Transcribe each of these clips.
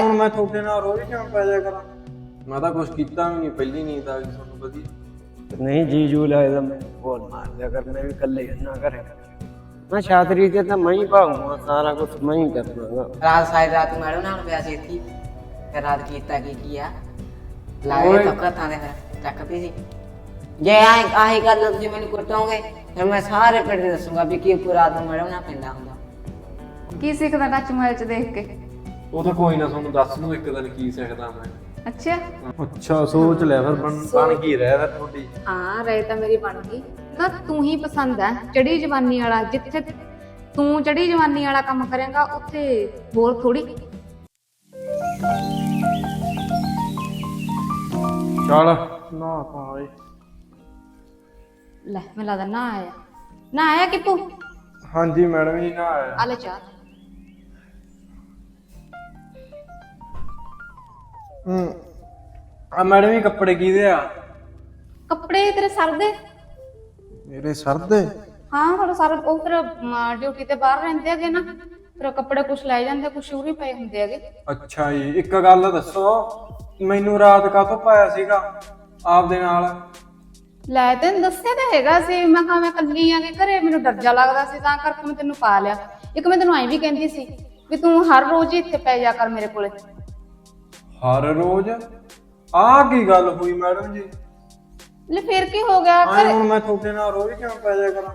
ਹੁਣ ਮੈਂ ਤੁਹਾਡੇ ਨਾਲ ਰੋਜ਼ ਕਿਉਂ ਪੈ ਜਾ ਕਰਾਂ? ਮੈਂ ਤਾਂ ਕੁਝ ਕੀਤਾ ਵੀ ਨਹੀਂ ਪਹਿਲੀ ਨੀਂਦ ਆ ਗਈ ਤੁਹਾਨੂੰ ਵਧੀਆ ਨਹੀਂ ਜੀ ਜੂ ਲੱਗਦਾ ਮੈਂ ਬੋਲ ਮਾਰ ਦਿਆ ਕਰ ਮੈਂ ਵੀ ਇਕੱਲੇ ਨਾ ਕਰੇ ਮੈਂ ਛਾਤਰੀ ਤੇ ਤਾਂ ਮੈਂ ਹੀ ਭਾਉਂਗਾ ਸਾਰਾ ਕੁਝ ਮੈਂ ਹੀ ਕਰਦਾ ਰਾਤ ਸਾਰੀ ਰਾਤ ਮੈਡਮ ਨਾਲ ਪਿਆ ਸੀ ਇੱਥੇ। ਫਿਰ ਰਾਤ ਕੀਤਾ ਕੀ ਕੀ ਆ? ਲਾਏ। ਤੱਕ ਤਾਂ ਦੇ ਫਿਰ ਚੱਕਦੀ ਸੀ। ਜੇ ਆਏ ਆਹੀ ਗੱਲ ਤੁਸੀਂ ਮੈਨੂੰ ਕੁੱਟੋਗੇ ਫਿਰ ਮੈਂ ਸਾਰੇ ਪਿੰਡ ਦੱਸੂਗਾ ਵੀ ਕੀ ਪੂਰਾ ਰਾਤ ਨੂੰ ਮੈਡਮ ਨਾਲ ਪੈਂਦਾ ਹੁੰਦਾ। ਕੀ ਸਿੱਖਦਾ ਟੱਚ ਮੋਬਾਈਲ ਚ ਦੇਖ ਕੇ? ਉਹ ਤਾਂ ਕੋਈ ਨਾ ਤੁਹਾਨੂੰ ਦੱਸ ਦੂੰ ਇੱਕ ਦਿਨ ਕੀ ਸਿੱਖਦਾ ਮੈਂ। ਅੱਛਾ। ਅੱਛਾ ਸੋਚ ਲੈ ਫਿਰ ਬਣ ਬਣ ਕੀ ਰਹਿ ਫਿਰ ਤੁਹਾਡੀ। ਹਾਂ ਰੇ ਤਾਂ ਮੇਰੀ ਬਣ ਗਈ। ਨਾ ਤੂੰ ਹੀ ਪਸੰਦ ਹੈ ਚੜੀ ਜਵਾਨੀ ਵਾਲਾ ਜਿੱਥੇ ਤੂੰ ਚੜੀ ਜਵਾਨੀ ਵਾਲਾ ਕੰਮ ਕਰੇਗਾ ਉੱਥੇ ਹੋਰ ਥੋੜੀ ਚੱਲ। ਨਾ ਪਾਏ ਲੈ ਮੈਨੂੰ ਲੱਗਦਾ ਨਾ ਆਇਆ। ਨਾ ਆਇਆ ਕਿਪੂ ਹਾਂਜੀ ਮੈਡਮ ਜੀ ਨਾ ਆਇਆ। ਆ ਲੈ ਚਾਹ। ਹੂੰ। ਆ ਮੈਡਮ ਜੀ ਕੱਪੜੇ ਕਿਹਦੇ ਆ? ਕੱਪੜੇ ਤੇਰੇ ਸਰ ਦੇ। ਮੇਰੇ ਸਰ ਦੇ? ਹਾਂ ਥੋੜਾ ਸਾਰਾ ਉਹ ਤੇਰਾ ਡਿਊਟੀ ਤੇ ਬਾਹਰ ਰਹਿੰਦੇ ਹੈਗੇ ਨਾ ਤੇਰੇ ਕੱਪੜੇ ਕੁਛ ਲੈ ਜਾਂਦੇ ਕੁਛ ਉਰੀ ਪਏ ਹੁੰਦੇ ਹੈਗੇ। ਅੱਛਾ ਜੀ ਇੱਕ ਗੱਲ ਦੱਸੋ ਮੈਨੂੰ ਰਾਤ ਕਾਹਤੋਂ ਪਾਇਆ ਸੀਗਾ ਆਪਦੇ ਨਾਲ? ਲੈ ਤੈਨੂੰ ਦੱਸਿਆ ਤਾਂ ਹੈਗਾ ਸੀ ਮੈਂ ਕਿਹਾ ਮੈਂ ਕੱਲੀ ਆਂਗੇ ਘਰੇ ਮੈਨੂੰ ਡਰ ਜਾ ਲੱਗਦਾ ਸੀ ਤਾਂ ਕਰਕੇ ਮੈਂ ਤੈਨੂੰ ਪਾ ਲਿਆ। ਇੱਕ ਮੈਂ ਤੈਨੂੰ ਐਂ ਵੀ ਕਹਿੰਦੀ ਸੀ ਵੀ ਤੂੰ ਹਰ ਰੋਜ਼ ਹੀ ਇੱਥੇ ਪੈ ਜਾ ਕਰ ਮੇਰੇ ਕੋਲੇ। ਹਰ ਰੋਜ਼? ਆਹ ਕੀ ਗੱਲ ਹੋਈ ਮੈਡਮ ਜੀ? ਲੈ ਫੇਰ ਕੀ ਹੋ ਗਿਆ? ਆਏ ਘਰੇ ਹੁਣ ਮੈਂ ਤੁਹਾਡੇ ਨਾਲ ਰੋਜ਼ ਕਿਉਂ ਪੈ ਜਾ ਕਰਾਂ?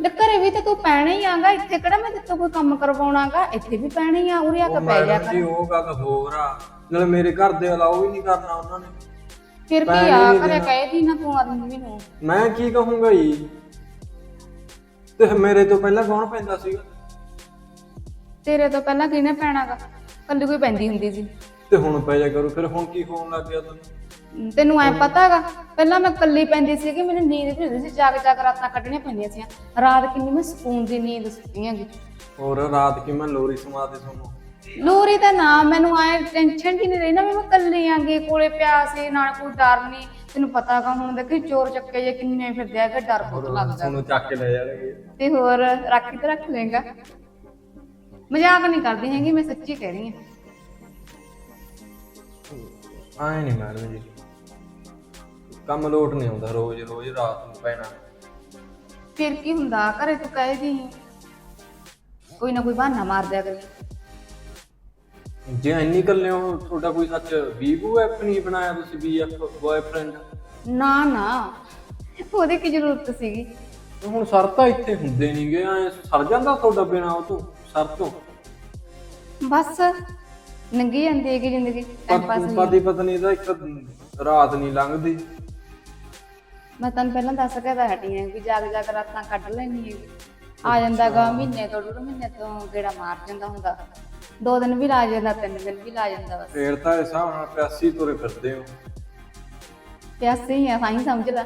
ਲੈ ਘਰੇ ਵੀ ਤਾਂ ਤੂੰ ਪੈਣਾ ਹੀ ਆਂਗਾ ਇੱਥੇ ਕਿਹੜਾ ਮੈਂ ਤੇਤੋਂ ਕੋਈ ਕੰਮ ਕਰਵਾਉਣਾਗਾ? ਇੱਥੇ ਵੀ ਪੈਣਾ ਹੀ ਆ ਉਰੇ ਆ ਉਹ ਕੇ ਪੈ ਜਾ ਮੈਡਮ ਜੀ ਕਰ ਉਹ ਗੱਲ ਹੋਰ ਆ। ਨਾਲ ਮੇਰੇ ਘਰ ਦੇ ਅਲਾਓ ਵੀ ਨਹੀਂ ਕਰਨਾ ਉਹਨਾਂ ਨੇ। ਫਿਰ ਕੀ ਆ ਘਰੇ ਕਹੇ ਦੀ ਨਾ ਤੂੰ ਆਦਮੀ ਨੂੰ। ਮੈਂ ਕੀ ਕਹੂੰਗਾ ਜੀ? ਤੇ ਮੇਰੇ ਤੋਂ ਪਹਿਲਾਂ ਕੌਣ ਪੈਂਦਾ ਸੀਗਾ? ਤੇਰੇ ਤੋਂ ਪਹਿਲਾਂ ਕਿਹਨੇ ਪੈਣਾਗਾ? ਕੱਲੀ ਕੋਈ ਪੈਂਦੀ ਹੁੰਦੀ ਸੀ। ਤੇ ਹੁਣ ਪੈ ਜਾ ਕਰੋ ਫਿਰ ਹੁਣ ਕੀ ਹੋਣ ਲੱਗ ਗਿਆ ਤੁਹਾਨੂੰ ਤੈਨੂੰ ਐ ਪਤਾਗਾ ਪਹਿਲਾਂ ਮੈਂ ਕੱਲੀ ਪੈਂਦੀ ਸੀ ਕਿ ਮੈਨੂੰ ਨੀਂਦ ਵੀ ਹੁੰਦੀ ਸੀ ਜਾਗ ਜਾਗ ਰਾਤਾਂ ਕੱਢਣੀਆਂ ਪੈਂਦੀਆਂ ਸੀ ਰਾਤ ਕਿੰਨੀ ਮੈਂ ਸਕੂਨ ਦੀ ਨੀਂਦ ਸੁੱਤੀ ਹੈਗੀ। ਹੋਰ ਰਾਤ ਕੀ ਮੈਂ ਲੋਰੀ ਸਮਾ ਦੇ ਤੁਹਾਨੂੰ? ਲੋਰੀ ਦਾ ਨਾਮ ਮੈਨੂੰ ਆਏ ਟੈਨਸ਼ਨ ਹੀ ਨਹੀਂ ਰਹੀ ਨਾ ਵੀ ਮੈਂ ਕੱਲੀ ਆਂਗੀ ਕੋਲੇ ਪਿਆ ਸੀ ਨਾਲ ਕੋਈ ਡਰ ਨਹੀਂ ਤੈਨੂੰ ਪਤਾਗਾ ਹੁਣ ਦੇਖੀ ਚੋਰ ਚੱਕੇ ਜੇ ਕਿੰਨੇ ਫਿਰਦੇ ਹੈਗੇ ਡਰ ਬਹੁਤ ਲੱਗਦਾ। ਤੁਹਾਨੂੰ ਚੱਕ ਕੇ ਲੈ ਜਾਣਗੇ ਤੇ ਹੋਰ ਰੱਖ ਤੇ ਰੱਖ ਲੇਗਾ ਮਜ਼ਾਕ ਨਹੀਂ ਕਰਦੀ ਹੈਗੀ ਮੈਂ ਸੱਚੀ ਕਹਿ ਰਹੀ ਹਾਂ। ਆਏ ਨਹੀਂ ਮੈਡਮ ਜੀ। ਕੰਮ ਲੋਟ ਨਹੀਂ ਆਉਂਦਾ ਰੋਜ਼ ਰੋਜ਼ ਰਾਤ ਨੂੰ ਪੈਣਾ। ਫਿਰ ਕੀ ਹੁੰਦਾ? ਘਰੇ ਤੂੰ ਕਹੇ ਦੀ। ਕੋਈ ਨਾ ਕੋਈ ਬਹਾਨਾ ਮਾਰ ਦਿਆ ਕਰੇ। ਜੇ ਇੰਨੀ ਕੱਲੇ ਹੋ ਤੁਹਾਡਾ ਕੋਈ ਸੱਚ ਵੀਵੋ ਐਪ ਨਹੀਂ ਬਣਾਇਆ ਤੁਸੀਂ ਬੀਐਫ ਬॉयਫ੍ਰੈਂਡ ਨਾ ਨਾ। ਉਹਦੀ ਕੀ ਜ਼ਰੂਰਤ ਸੀਗੀ? ਹੁਣ ਸਰ ਤਾਂ ਇੱਥੇ ਹੁੰਦੇ ਨਹੀਂਗੇ ਐ ਸਰ ਜਾਂਦਾ ਤੁਹਾਡਾ ਬਿਨਾ ਉਹ ਤੋਂ ਸਰ ਤੋਂ? ਬਸ। ਨੰਗੀ ਜਾਂਦੀ ਹੈਗੀ ਜ਼ਿੰਦਗੀ ਟਾਈਮ ਪਾਸ ਨਹੀਂ ਪਤੀ ਪਤਨੀ ਦਾ ਇੱਕ ਰਾਤ ਨਹੀਂ ਲੰਘਦੀ। ਮੈਂ ਤੈਨੂੰ ਪਹਿਲਾਂ ਦੱਸ ਕੇ ਤਾਂ ਹਟੀ ਹਾਂ ਵੀ ਜਾਗ ਜਾਗ ਰਾਤਾਂ ਕੱਢ ਲੈਣੀ ਹੈਗੀ। ਆ ਜਾਂਦਾਗਾ ਮਹੀਨੇ ਤੋਂ ਡੂਢ ਮਹੀਨੇ ਤੋਂ ਗੇੜਾ ਮਾਰ ਜਾਂਦਾ ਹੁੰਦਾ। ਦੋ ਦਿਨ ਵੀ ਲਾ ਜਾਂਦਾ ਤਿੰਨ ਦਿਨ ਵੀ ਲਾ ਜਾਂਦਾ ਬਸ। ਫੇਰ ਤਾਂ ਇਸ ਹਿਸਾਬ ਨਾਲ ਪਿਆਸੀ ਤੁਰੇ ਫਿਰਦੇ ਹੋ। ਪਿਆਸੇ ਹੀ ਆ ਸਾਈਂ ਸਮਝ ਲੈ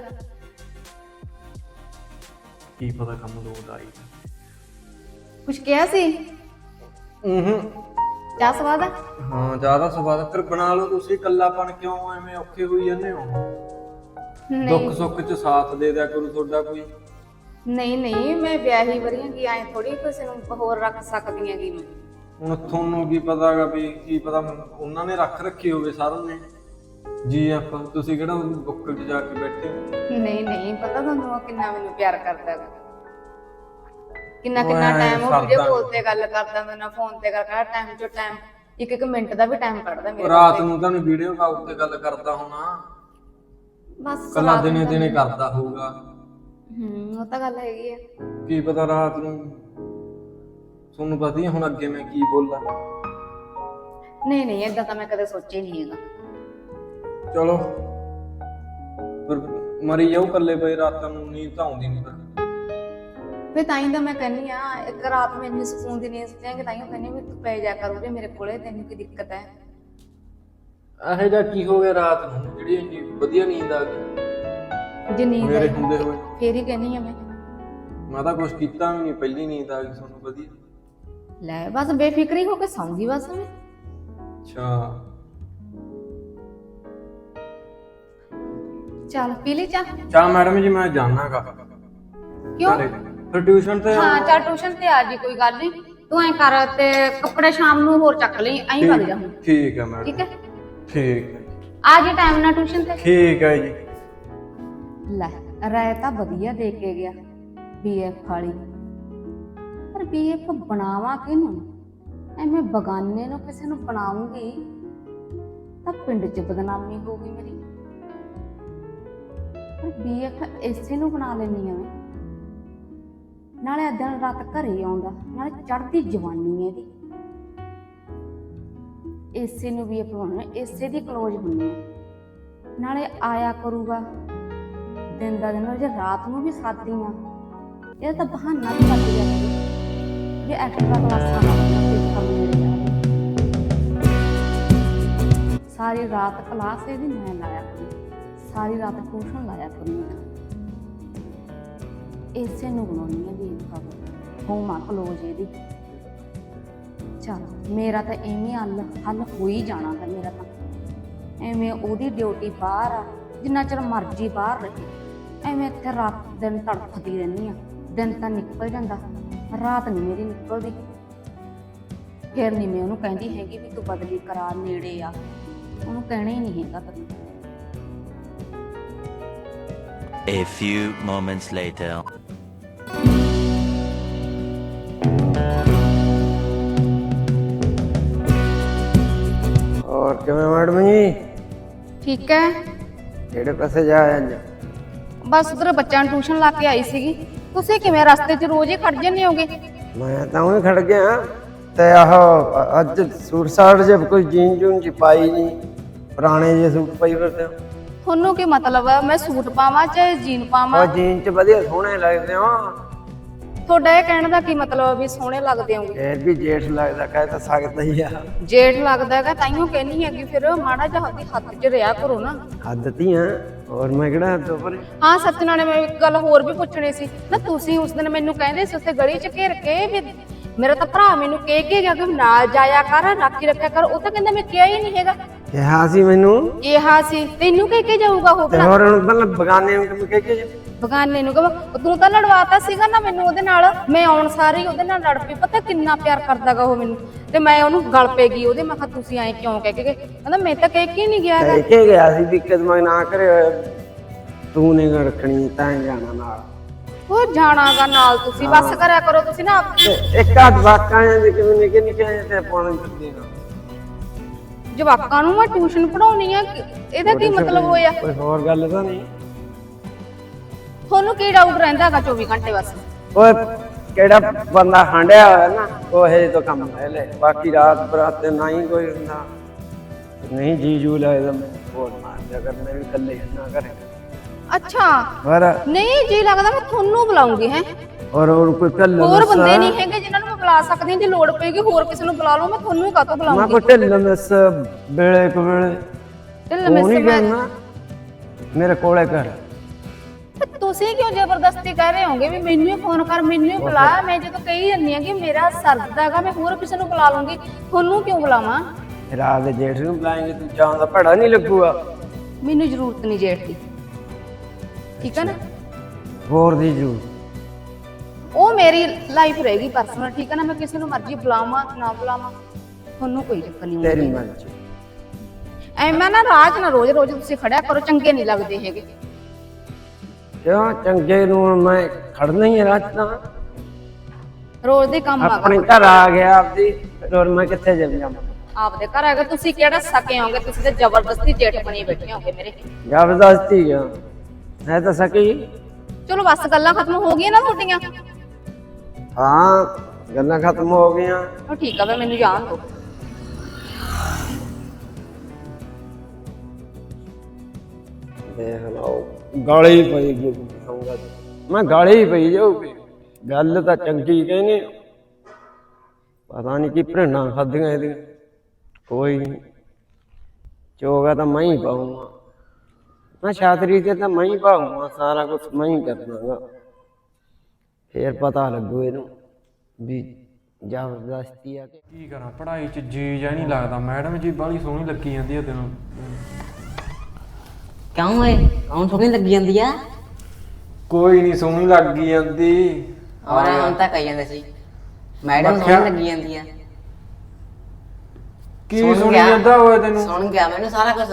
ਕੀ ਪਤਾ ਕੰਮ ਲੋਟ ਆਈ। ਕੁਛ ਕਿਹਾ ਸੀ? ਹੂੰ। ਚਾਹ ਸਵਾਦ? ਆ ਹਾਂ ਜ਼ਿਆਦਾ ਸਵਾਦ ਫਿਰ ਬਣਾ ਲਓ ਤੁਸੀਂ ਇਕੱਲਾਪਣ ਕਿਉਂ? ਐਵੇਂ ਔਖੇ ਹੋਈ ਜਾਂਦੇ ਹੋ? ਨਹੀਂ। ਦੁੱਖ ਸੁੱਖ ਚ ਸਾਥ ਦੇ ਦਿਆ ਕਰੂ ਤੁਹਾਡਾ ਕੋਈ। ਨਹੀਂ ਨਹੀਂ ਮੈਂ ਵਿਆਹੀ ਵਰੀਆਂ ਕੀ ਐ ਥੋੜੀ ਕਿਸੇ ਨੂੰ ਹੋਰ ਰੱਖ ਸਕਦੀ ਹੈਗੀ ਮੈਂ। ਹੁਣ ਤੁਹਾਨੂੰ ਕੀ ਪਤਾਗਾ ਵੀ ਕੀ ਪਤਾ ਉਹਨਾਂ ਨੇ ਰੱਖ ਰੱਖੀ ਹੋਵੇ ਸਾਰਿਆਂ ਨੇ। ਜੀ ਆਪਾਂ ਤੁਸੀਂ ਕਿਹੜਾ ਬੁੱਕ 'ਚ ਜਾ ਕੇ ਬੈਠੇ ਹੋ? ਨਹੀਂ ਨਹੀਂ ਪਤਾ ਤੁਹਾਨੂੰ ਉਹ ਕਿੰਨਾ ਮੈਨੂੰ ਪਿਆਰ ਕਰਦਾ ਹੈ ਕਿੰਨਾ ਕਿੰਨਾ ਐਂ ਟਾਈਮ ਉਹ ਵੀਡੀਓ। ਕਾਲ ਤੇ ਗੱਲ ਕਰਦਾ ਮੇਰੇ ਨਾਲ ਫੋਨ ਤੇ ਕਰਦਾ ਟਾਈਮ ਚੋਂ ਟਾਈਮ ਇੱਕ ਇੱਕ ਮਿੰਟ ਦਾ ਵੀ ਟਾਈਮ ਕੱਢਦਾ ਮੇਰੇ ਰਾਤ ਨੂੰ ਤੁਹਾਨੂੰ ਵੀਡੀਓ ਕਾਲ ਤੇ ਗੱਲ ਕਰਦਾ ਹੋਣਾ। ਬਸ ਕੱਲਾ ਦਿਨੇ ਦਿਨੇ ਕਰਦਾ ਹੋਊਗਾ। ਹੂੰ ਉਹ ਤਾਂ ਗੱਲ ਹੈਗੀ ਹੈ ਕੀ ਪਤਾ ਰਾਤ ਨੂੰ। ਤੁਹਾਨੂੰ ਪਤਾ ਹੀ ਹੈ ਹੁਣ ਅੱਗੇ ਮੈਂ ਕੀ ਬੋਲਾਂ। ਨਹੀਂ ਨਹੀਂ ਏਦਾਂ ਤਾਂ ਮੈਂ ਕਦੇ ਸੋਚਿਆ ਹੀ ਨਹੀਂ ਹੈਗਾ। ਚਲੋ। ਪਰ ਮਰੀ ਜਾਓ ਕੱਲੇ ਪਏ ਰਾਤਾਂ ਨੂੰ ਨੀਂਦ ਤਾਂ ਆਉਂਦੀ ਨਹੀਂ ਫਿਰ। ਫੇ ਤਾਂ ਹੀ ਤਾਂ ਮੈਂ ਕਹਿੰਨੀ ਆ ਇੱਕ ਰਾਤ ਮੈਨੂੰ ਸਕੂਨ ਦੀ ਨੀਂਦ ਸੁੱਤਿਆਂਗੇ ਤਾਂ ਹੀ ਉਹ ਕਹਿੰਨੀ ਵੀ ਤੂੰ ਪੈ ਜਾ ਕਰ ਉਰੇ ਮੇਰੇ ਕੋਲੇ ਤੈਨੂੰ ਕੀ ਦਿੱਕਤ ਹੈ? ਇਹੋ ਜਿਹਾ ਕੀ ਹੋ ਗਿਆ ਰਾਤ ਨੂੰ? ਜਿਹੜੀ ਇੰਨੀ ਵਧੀਆ ਨੀਂਦ ਆ ਗਈ। ਜੇ ਨੀਂਦ ਮੇਰੇ ਆਈ ਹੁੰਦੇ ਹੋਏ। ਫੇਰ ਹੀ ਕਹਿੰਨੀ ਆ ਮੈਂ। ਮੈਂ ਤਾਂ ਕੁਝ ਕੀਤਾ ਵੀ ਨਹੀਂ ਪਹਿਲੀ ਨੀਂਦ ਆ ਗਈ ਤੁਹਾਨੂੰ ਵਧੀਆ। ਲੈ ਬਸ ਬੇਫਿਕਰੀ ਹੋ ਕੇ ਸੌਂ ਗਈ ਬਸ। ਮੈਂ ਅੱਛਾ। ਚੱਲ ਪੀ ਲਈ ਚਾਹ। ਚਾ ਮੈਡਮ ਜੀ ਮੈਂ ਜਾਣਾਗਾ। ਕਿਉਂ? ਫਿਰ ਟਿਊਸ਼ਨ ਤੇ ਹਾਂ ਚੱਲ ਟਿਊਸ਼ਨ ਤੇ ਆ ਜੀ ਕੋਈ ਗੱਲ ਨਹੀਂ ਤੂੰ ਐ ਕਰ ਤੇ ਕੱਪੜੇ ਸ਼ਾਮ ਨੂੰ ਹੋਰ ਚੱਕ ਲਈ ਐਂ ਵਗ ਜਾ ਹੁਣ। ਠੀਕ ਹੈ ਮੈਡਮ ਠੀਕ ਹੈ? ਠੀਕ ਹੈ ਆ ਜੇ ਟਾਈਮ ਨਾਲ ਟਿਊਸ਼ਨ ਤੇ। ਠੀਕ ਹੈ ਜੀ। ਲੈ ਰਾਇ ਤਾਂ ਵਧੀਆ ਦੇ ਕੇ ਗਿਆ ਬੀਐਫ ਵਾਲੀ। ਪਰ ਬੀਐਫ ਬਣਾਵਾ ਕਿਹਨੂੰ? ਐਵੇਂ ਬਗਾਨੇ ਨੂੰ ਕਿਸੇ ਨੂੰ ਬਣਾਉਂਗੀ ਤਾਂ ਪਿੰਡ 'ਚ ਬਦਨਾਮੀ ਹੋਊਗੀ ਮੇਰੀ। ਪਰ ਬੀਐਫ ਇਸੇ ਨੂੰ ਬਣਾ ਲੈਣੀ ਆ ਮੈਂ। ਨਾਲੇ ਦਿਨ ਰਾਤ ਘਰੇ ਆਉਂਦਾ, ਨਾਲੇ ਚੜ੍ਹਦੀ ਜਵਾਨੀ ਹੈ ਇਹਦੀ। ਇਸੇ ਨੂੰ ਵੀ ਬਣਾਉਣਾ ਇਸੇ ਦੀ ਕਲੋਜ਼ ਹੁੰਨੀ ਆ ਨਾਲੇ ਆਇਆ ਕਰੂਗਾ, ਦਿਨ ਦਾ ਦਿਨ, ਜੇ ਰਾਤ ਨੂੰ ਵੀ ਸਾਦੀ ਆ, ਇਹ ਤਾਂ ਬਹਾਨਾ ਵੀ ਲੱਗ ਜਾਂਦਾ ਜੇ ਐਕਸਟਰਾ ਕਲਾਸਾਂ ਸਾਰੀ ਰਾਤ ਕਲਾਸ ਇਹਦੀ ਮੈਂ ਲਾਇਆ ਕਰੀ ਸਾਰੀ ਰਾਤ ਟਿਊਸ਼ਨ ਲਾਇਆ ਕਰੀ ਇਸੇ ਨੂੰ ਬਣਾਉਣੀ ਹੈ ਵੀ ਖਬਰ ਹੋਮਾ ਕਲੋਜ ਇਹਦੀ। ਚਲ, ਮੇਰਾ ਤਾਂ ਐਵੇਂ ਹੱਲ ਹੱਲ ਹੋ ਹੀ ਜਾਣਾ ਹੈ ਮੇਰਾ ਤਾਂ। ਐਵੇਂ ਉਹਦੀ ਡਿਊਟੀ ਬਾਹਰ ਆ, ਜਿੰਨਾ ਚਿਰ ਮਰਜ਼ੀ ਬਾਹਰ ਰਹੇ ਐਵੇਂ ਇੱਥੇ ਰਾਤ ਦਿਨ ਤੜਫਦੀ ਰਹਿੰਦੀ ਆ ਦਿਨ ਤਾਂ ਨਿਕਲ ਜਾਂਦਾ, ਰਾਤ ਨਹੀਂ ਮੇਰੀ ਨਿਕਲਦੀ। ਫਿਰ ਨਹੀਂ ਮੈਂ ਉਹਨੂੰ ਕਹਿੰਦੀ ਹੈਗੀ ਵੀ ਤੂੰ ਬਦਲੀ ਕਰਾ ਨੇੜੇ ਆ। ਉਹਨੂੰ ਕਹਿਣਾ ਹੀ ਨਹੀਂ ਹੈਗਾ ਕਦੇ। A few moments later. ਕਿਵੇਂ ਮੈਡਮ ਜੀ? ਠੀਕ ਹੈ। ਕਿਹੜੇ ਪਾਸੇ ਜਾ ਅੱਜ? ਬਸ ਉਧਰ ਬੱਚਿਆਂ ਨੂੰ ਟਿਊਸ਼ਨ ਲਾ ਕੇ ਆਈ ਸੀਗੀ। ਤੁਸੀਂ ਕਿਵੇਂ ਰਸਤੇ 'ਚ ਰੋਜ਼ ਹੀ ਖੜ ਜਾਂਦੇ ਹੋਗੇ? ਮੈਂ ਤਾਂ ਉਹੀ ਖੜ ਗਿਆ। ਤੇ ਆਹ ਅੱਜ ਸੂਟ ਸਾਟ ਜੇ ਕੋਈ ਜੀਨ ਜੂਨ ਚ ਪਾਈ ਨਹੀਂ ਪੁਰਾਣੇ ਜੇ ਸੂਟ ਪਾਈ ਫਿਰਦੇ ਹੋ। ਤੁਹਾਨੂੰ ਕੀ ਮਤਲਬ ਹੈ? ਮੈਂ ਸੂਟ ਪਾਵਾਂ ਚਾਹੇ ਜੀਨ ਪਾਵਾਂ? ਉਹ ਜੀਨ ਚ ਵਧੀਆ ਸੋਹਣੇ ਲੱਗਦੇ ਹੋ। ਤੁਹਾਡਾ ਇਹ ਕਹਿਣ ਦਾ ਕੀ ਮਤਲਬ ਵੀ ਸੋਹਣੇ ਲੱਗਦੇ ਹੋਗੇ? ਫੇਰ ਵੀ ਜੇਠ ਲੱਗਦਾ ਕਹਿ ਤਾਂ ਸਕਦਾ ਹੀ ਆ। ਜੇਠ ਲੱਗਦਾ ਹੈਗਾ ਤਾਈਓ ਕਹਿਨੀ ਹੈਗੀ ਫਿਰ ਮਾੜਾ ਜਿਹਾ ਹੱਥ ਹੱਥ 'ਚ ਰਿਆ ਕਰੋ ਨਾ। ਹੱਦਤੀਆਂ ਹੋਰ ਮੈਂ ਕਿਹੜਾ ਤੋਂ ਪਰ ਹਾਂ ਸੱਚ ਨਾਲੇ ਮੈਂ ਇੱਕ ਗੱਲ ਹੋਰ ਵੀ ਪੁੱਛਣੀ ਸੀ। ਨਾ ਤੁਸੀਂ ਉਸ ਦਿਨ ਮੈਨੂੰ ਕਹਿੰਦੇ ਸੀ ਉੱਥੇ ਗਲੀ 'ਚ ਘੇਰ ਕੇ ਵੀ ਮੇਰਾ ਤਾਂ ਭਰਾ ਮੈਨੂੰ ਕਹਿ ਕੇ ਗਿਆ ਕਿ ਨਾਲ ਜਾਇਆ ਕਰ ਰਾਖੀ ਰੱਖਿਆ ਕਰ ਉਹ ਤਾਂ ਕਹਿੰਦਾ ਮੈਂ ਕਿਹਾ ਹੀ ਨਹੀਂ ਹੈਗਾ। ਕਿਹਾ ਸੀ ਮੈਨੂੰ? ਕਿਹਾ ਸੀ ਤੈਨੂੰ ਕਹਿ ਕੇ ਜਾਊਗਾ ਉਹ ਤੇ ਭਲਾ ਹੋਰ ਹੁਣ ਪਹਿਲਾਂ ਬਗਾਨੇ ਨੂੰ ਕਿਵੇਂ ਕਹਿ ਕੇ ਜਾ- ਬਗਾਨੇ ਨੂੰ ਕਹ ਤੂੰ ਤਾਂ ਲੜਵਾਤਾ ਸੀਗਾ ਨਾ ਮੈਨੂੰ ਉਹਦੇ ਨਾਲ ਮੈਂ ਆਉਣ ਸਾਰੀ ਉਹਦੇ ਨਾਲ ਲੜ ਪਈ। ਪਤਾ ਕਿੰਨਾ ਪਿਆਰ ਕਰਦਾਗਾ ਉਹ ਮੈਨੂੰ। ਤੇ ਮੈਂ ਉਹਨੂੰ ਗਲ ਪੈ ਗਈ ਉਹਦੇ ਮੈਂ ਕਿਹਾ ਤੁਸੀਂ ਐਂ ਕਿਉਂ ਕਹਿ ਕੇ ਗਏ? ਕਹਿੰਦਾ ਮੈਂ ਤਾਂ ਕਹਿ ਕੇ ਨਹੀਂ ਗਿਆ ਹੈਗਾ। ਕਹਿ ਕੇ ਗਿਆ ਸੀ ਵੀ ਕਦਮ ਨਾ ਕਰੇ ਤੂੰ ਨਹੀਂ ਰੱਖਣੀ ਤਾਂ ਜਾਣਾ ਨਾਲ। ਉਹ ਜਾਣਾਗਾ ਨਾਲ ਤੁਸੀਂ ਬਸ ਕਰਿਆ ਕਰੋ ਤੁਸੀਂ ਨਾ। ਆਪ- ਤੇ ਇੱਕ ਹੱਥ ਵਾਕਾਂ ਦੇ ਕਿਵੇਂ ਨਿੱਕੇ ਨਿੱਕੇ ਜਿਹੇ ਤੇ ਪਾਣੀ ਚੱਲਦੇ ਨਾ ਜਵਾਕਾਂ ਨੂੰ ਮੈਂ ਟਿਊਸ਼ਨ ਪੜਾਉਣੀ ਆ ਕਿ- ਇਹਦਾ ਕੀ ਮਤਲਬ ਹੋਇਆ? ਕੋਈ ਹੋਰ ਗੱਲ ਤਾਂ ਨਹੀਂ। ਤੁਹਾਨੂੰ ਕੀ ਡਾਊਟ ਰਹਿੰਦਾਗਾ 24 ਘੰਟੇ ਬਸ ਓਏ ਕਿਹੜਾ ਬੰਦਾ ਹੰਡਿਆ ਹੋਇਆ ਨਾ ਉਹ ਇਹ ਤੋਂ ਕੰਮ ਲੈ ਲੈ। ਬਾਕੀ ਰਾਤ ਬਰਾਤ ਤੇ ਨਾ ਹੀ ਕੋਈ ਹੁੰਦਾ। ਨਹੀਂ ਜੀ ਜੂ ਮੈਂ ਹੋਰ ਮਾਰ ਦਿਆ ਕਰ ਮੈਂ ਵੀ ਇਕੱਲੇ ਨਾ ਕਰੇ। ਅੱਛਾ। ਪਰ ਨਹੀਂ ਜੀ ਲੱਗਦਾ ਮੈਂ ਤੁਹਾਨੂੰ ਬੁਲਾਉਂਗੀ ਹੈ। ਔਰ ਹੋਰ ਕੋਈ ਕੱਲ ਹੋਰ ਬੰਦੇ ਨਹੀਂ ਹੈਗੇ ਜਿਨ੍ਹਾਂ ਨੂੰ ਮੈਂ ਬੁਲਾ ਸਕਦੀ ਹਾਂ ਜੇ ਲੋੜ ਪਏਗੀ ਹੋਰ ਕਿਸੇ ਨੂੰ ਬੁਲਾ ਲਓ ਮੈਂ ਤੁਹਾਨੂੰ ਕਾਹਤੋਂ ਮੈਂ ਬੁਲਾਉਂਗੀ। ਕੋਈ ਢਿੱਲ ਮਿਸ ਵੇਲੇ ਕੋ ਵੇਲੇ। ਢਿੱਲ ਮਿਸ ਮੈਂ ਮੇਰੇ ਕੋਲੇ ਕਰ। ਤੇ ਤੁਸੀਂ ਕਿਉਂ ਜ਼ਬਰਦਸਤੀ ਕਹਿ ਰਹੇ ਹੋਗੇ ਵੀ ਮੈਨੂੰ ਹੀ ਫੋਨ ਕਰ ਮੈਨੂੰ ਹੀ ਬੁਲਾ। ਮੈਂ ਜਦੋਂ ਕਹੀ ਜਾਂਦੀ ਆ ਕਿ ਮੇਰਾ ਸਰਦਾਗਾ ਮੈਂ ਹੋਰ ਕਿਸੇ ਨੂੰ ਬੁਲਾ ਲੂੰਗੀ ਤੁਹਾਨੂੰ ਕਿਉਂ ਬੁਲਾਵਾਂ? ਰਾਤ ਦੇ ਜੇਠ ਨੂੰ ਬੁਲਾਏਂਗੇ ਤੂੰ ਜਾਣ ਦਾ ਭੜਾ ਨਹੀਂ ਲੱਗੂਗਾ। ਮੈਨੂੰ ਜ਼ਰੂਰਤ ਨਹੀਂ ਜੇਠ ਦੀ। ਠੀਕ ਹੈ ਨਾ? ਹੋਰ ਦੀ ਜੂ ਉਹ ਮੇਰੀ ਲਾਈਫ ਰਹੇਗੀ ਪਰਸਨਲ ਠੀਕ ਹੈ ਨਾ? ਮੈਂ ਕਿਸੇ ਨੂੰ ਮਰਜ਼ੀ ਬੁਲਾਵਾਂ ਨਾ ਬੁਲਾਵਾਂ ਤੁਹਾਨੂੰ ਕੋਈ ਚੱਕਰ ਨਹੀਂ ਤੇਰੀ ਮਰਜ਼ੀ। ਐਵੇਂ ਨਾ ਰਾਜ ਨਾ ਰੋਜ਼ ਰੋਜ਼ ਤੁਸੀਂ ਖੜਿਆ ਕਰੋ ਚੰਗੇ ਨਹੀਂ ਲੱਗਦੇ ਹੈਗੇ। ਕਿਉਂ ਚੰਗੇ ਨੂੰ ਮੈਂ ਖੜਨਾ ਹੀ ਤਾਂ। ਰੋਜ਼ ਦੇ ਕੰਮ ਆ ਆਪਣੇ ਘਰ ਆ ਗਿਆ ਆਪਦੀ ਫਿਰ ਹੋਰ ਮੈਂ ਕਿੱਥੇ ਚੱਲ ਜਾਵਾਂ? ਆਪਦੇ ਘਰ ਹੈਗਾ ਤੁਸੀਂ ਕਿਹੜਾ ਸਕੇ ਹੋਗੇ? ਤੁਸੀਂ ਤਾਂ ਜ਼ਬਰਦਸਤੀ ਜੇਠ ਬਣੀ ਬੈਠੇ ਹੋਗੇ ਮੇਰੇ। ਜ਼ਬਰਦਸਤੀ ਗਿਆ ਹੈ ਤਾਂ ਸਕੀ। ਚਲੋ ਬਸ ਗੱਲਾਂ ਖਤਮ ਹੋ ਗਈਆਂ ਨਾ ਤੁਹਾਡੀਆਂ? ਹਾਂ ਗੱਲਾਂ ਖਤਮ ਹੋ ਗਈਆਂ। ਉਹ ਠੀਕ ਆ ਵੇ ਮੈਨੂੰ ਜਾਣ ਦਿਓ। ਦੇਖ ਲਓ। ਗਾਲੀ ਪਈ ਗਈ ਸੰਗਤ ਮੈਂ ਗਾਲੀ ਪਈ ਜਾਊਗੀ ਗੱਲ ਤਾਂ ਚੰਗੀ ਕਹਿੰਦੇ ਪਤਾ ਨਹੀਂ ਕੀ ਭਰਣਾ ਖਾਦੀਆਂ ਇਹਦੀਆਂ। ਕੋਈ ਨਹੀਂ ਚੋਗਾ ਤਾਂ ਮੈਂ ਹੀ ਪਾਉਂਗਾ ਮੈਂ ਛਾਤਰੀ ਤੇ ਤਾਂ ਮੈਂ ਹੀ ਪਾਉਂਗਾ ਸਾਰਾ ਕੁਝ ਮੈਂ ਹੀ ਕਰਨਾਗਾ ਫੇਰ ਪਤਾ ਲੱਗੂ ਇਹਨੂੰ ਵੀ ਜ਼ਬਰਦਸਤੀ ਆ ਕੀ ਕਰਾਂ? ਪੜ੍ਹਾਈ 'ਚ ਜੀ ਜਾਂ ਨਹੀਂ ਲੱਗਦਾ। ਮੈਡਮ ਜੀ ਬਾਹਲੀ ਸੋਹਣੀ ਲੱਗੀ ਜਾਂਦੀ ਹੈ ਤੈਨੂੰ ਕਿਉਂ ਏ ਕੌਣ ਸੋਹਣੀ ਲੱਗੀ ਜਾਂਦੀ ਆ? ਕੋਈ ਨਹੀਂ ਸੋਹਣੀ ਲੱਗੀ ਜਾਂਦੀ। ਔਰ ਹੁਣ ਤਾਂ ਕਹੀ ਜਾਂਦੇ ਸੀ ਮੈਡਮ ਸੋਹਣੀ ਲੱਗੀ ਜਾਂਦੀ ਆ। ਕੀ ਸੁਣ ਸੁਣੀ ਗਿਆ। ਜਾਂਦਾ ਹੋਇਆ ਤੈਨੂੰ? ਸੁਣ ਗਿਆ ਮੈਨੂੰ ਸਾਰਾ ਕੁਝ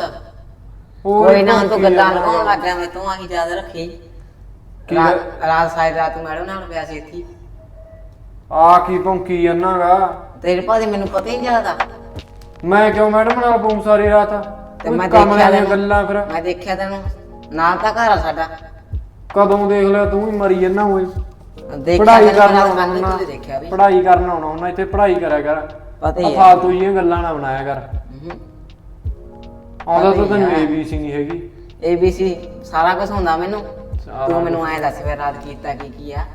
ਹੋਰ ਕੋਈ ਨਾ ਹੁਣ ਤੂੰ ਕੀ ਗੱਲਾਂ ਜਾਂਦਾ ਲਗਾਉਣ ਲੱਗ ਗਿਆ ਮੈਂ ਤੂੰ ਆਹੀ ਯਾਦ ਰੱਖੀ। ਕੀ ਰਾਤ ਗੱਲ? ਰਾਤ ਨੂੰ ਮੈਡਮ ਨਾਲ ਪਿਆ ਸੀ ਇੱਥੇ। ਆ ਕੀ ਭੌਂਕੀ ਜਾਂਦਾਗਾ ਤੇਰੇ ਭਾਜੀ ਮੈਨੂੰ ਪਤਾ ਹੀ ਨਹੀਂ ਚੱਲਦਾ ਮੈਂ ਕਿਉਂ ਮੈਡਮ ਨਾਲ ਪਉਂ ਸਾਰੀ ਰਾਤ? ਤੇ ਮੈਂ ਕੰਮ ਦੇਖਿਆ ਦੀਆਂ ਤੈਨੂੰ। ਗੱਲਾਂ ਫਿਰ। ਮੈਂ ਦੇਖਿਆ ਤੈਨੂੰ। ਨਾਲ ਤਾਂ ਘਰ ਆ ਸਾਡਾ। ਕਦੋਂ ਦੇਖ ਲਿਆ ਤੂੰ ਵੀ ਮਰੀ ਜਾਂਦਾ ਓਏ ਦੇਖਿਆ ਪੜ੍ਹਾਈ ਤੈਨੂੰ ਕਰਨ ਆਉਣਾ। ਹੁੰਦਾ ਤੂੰ ਦੇਖਿਆ ਵੀ। ਪੜ੍ਹਾਈ ਕਰਨ ਆਉਣਾ ਹੁੰਦਾ ਇੱਥੇ ਪੜ੍ਹਾਈ ਕਰਿਆ ਕਰ। ਪਤਾ ਹੀ ਆ ਹੈ। ਫਾਲਤੂ ਗੱਲਾਂ ਨਾ ਬਣਾਇਆ ਕਰ। ਹਮ। ਆਉਂਦਾ ਤਾਂ ਹੀ ਤੈਨੂੰ ਹੈ। ਏਬੀਸੀ ਨਹੀਂ ਹੈਗੀ। ABC ਸਾਰਾ ਕੁਝ ਹੁੰਦਾ ਮੈਨੂੰ। ਸਾਰਾ ਤੂੰ ਮੈਨੂੰ ਐਂ ਦੱਸ ਫਿਰ ਰਾਤ ਕੀਤਾ ਕੀ ਕੀ ਆ।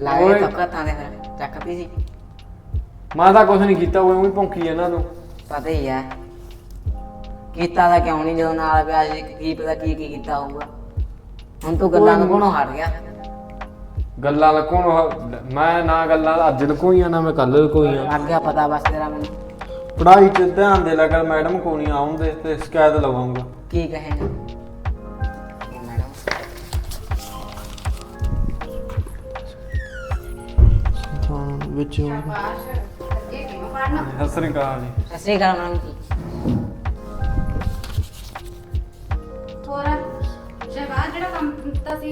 ਲਾਏ ਓਏ। ਤੱਕ ਤਾਂ ਦੇ ਫਿਰ। ਚੱਕਦੀ ਸੀ। ਮੈਂ ਤਾਂ ਕੁਝ ਨਹੀਂ ਕੀਤਾ ਉਹੀ ਭੌਂਕੀ ਜਾਂਦਾ ਤੂੰ। ਪਤਾ ਹੀ ਆ ਕੀਤਾ ਤਾਂ ਕਿਉਂ ਨਹੀਂ ਜਦੋਂ ਨਾਲ ਪਿਆ ਸੀ ਕੀ ਪਤਾ ਕੀ ਕੀ ਕੀਤਾ ਹੋਊਗਾ। ਹੁਣ ਤੂੰ ਗੱਲਾਂ ਨੂੰ ਕੋਣੋਂ ਹਟ ਗਿਆ? ਗੱਲਾਂ ਲਕੋਣ ਮੈਂ ਨਾ ਗੱਲਾਂ ਅੱਜ ਲਕੋਈਆਂ ਨਾ ਮੈਂ ਕੱਲ ਲਕੋਈਆਂ ਲੱਗ ਗਿਆ ਪਤਾ ਬਸ ਤੇਰਾ ਮੈਨੂੰ। ਪੜ੍ਹਾਈ 'ਚ ਧਿਆਨ ਦੇ ਲੱਗਾ ਮੈਡਮ ਕੋਣੀ ਆਉਂਦੇ ਤੇ ਸ਼ਿਕਾਇਤ ਲਵਾਉਂਗਾ ਕੀ ਕਹੇਗਾ? ਮੈਡਮ ਵਿੱਚ ਸ਼ਾਬਾਸ਼। ਅੱਗੇ ਕਿਵੇਂ ਪੜਨਾ ਸਤਿ ਸ੍ਰੀ ਅਕਾਲ ਜੀ। ਸਤਿ ਸ੍ਰੀ ਅਕਾਲ ਸ਼ਹਿਬਾਜ਼ ਜਿਹੜਾ ਕੰਮ ਦਿੱਤਾ ਸੀ।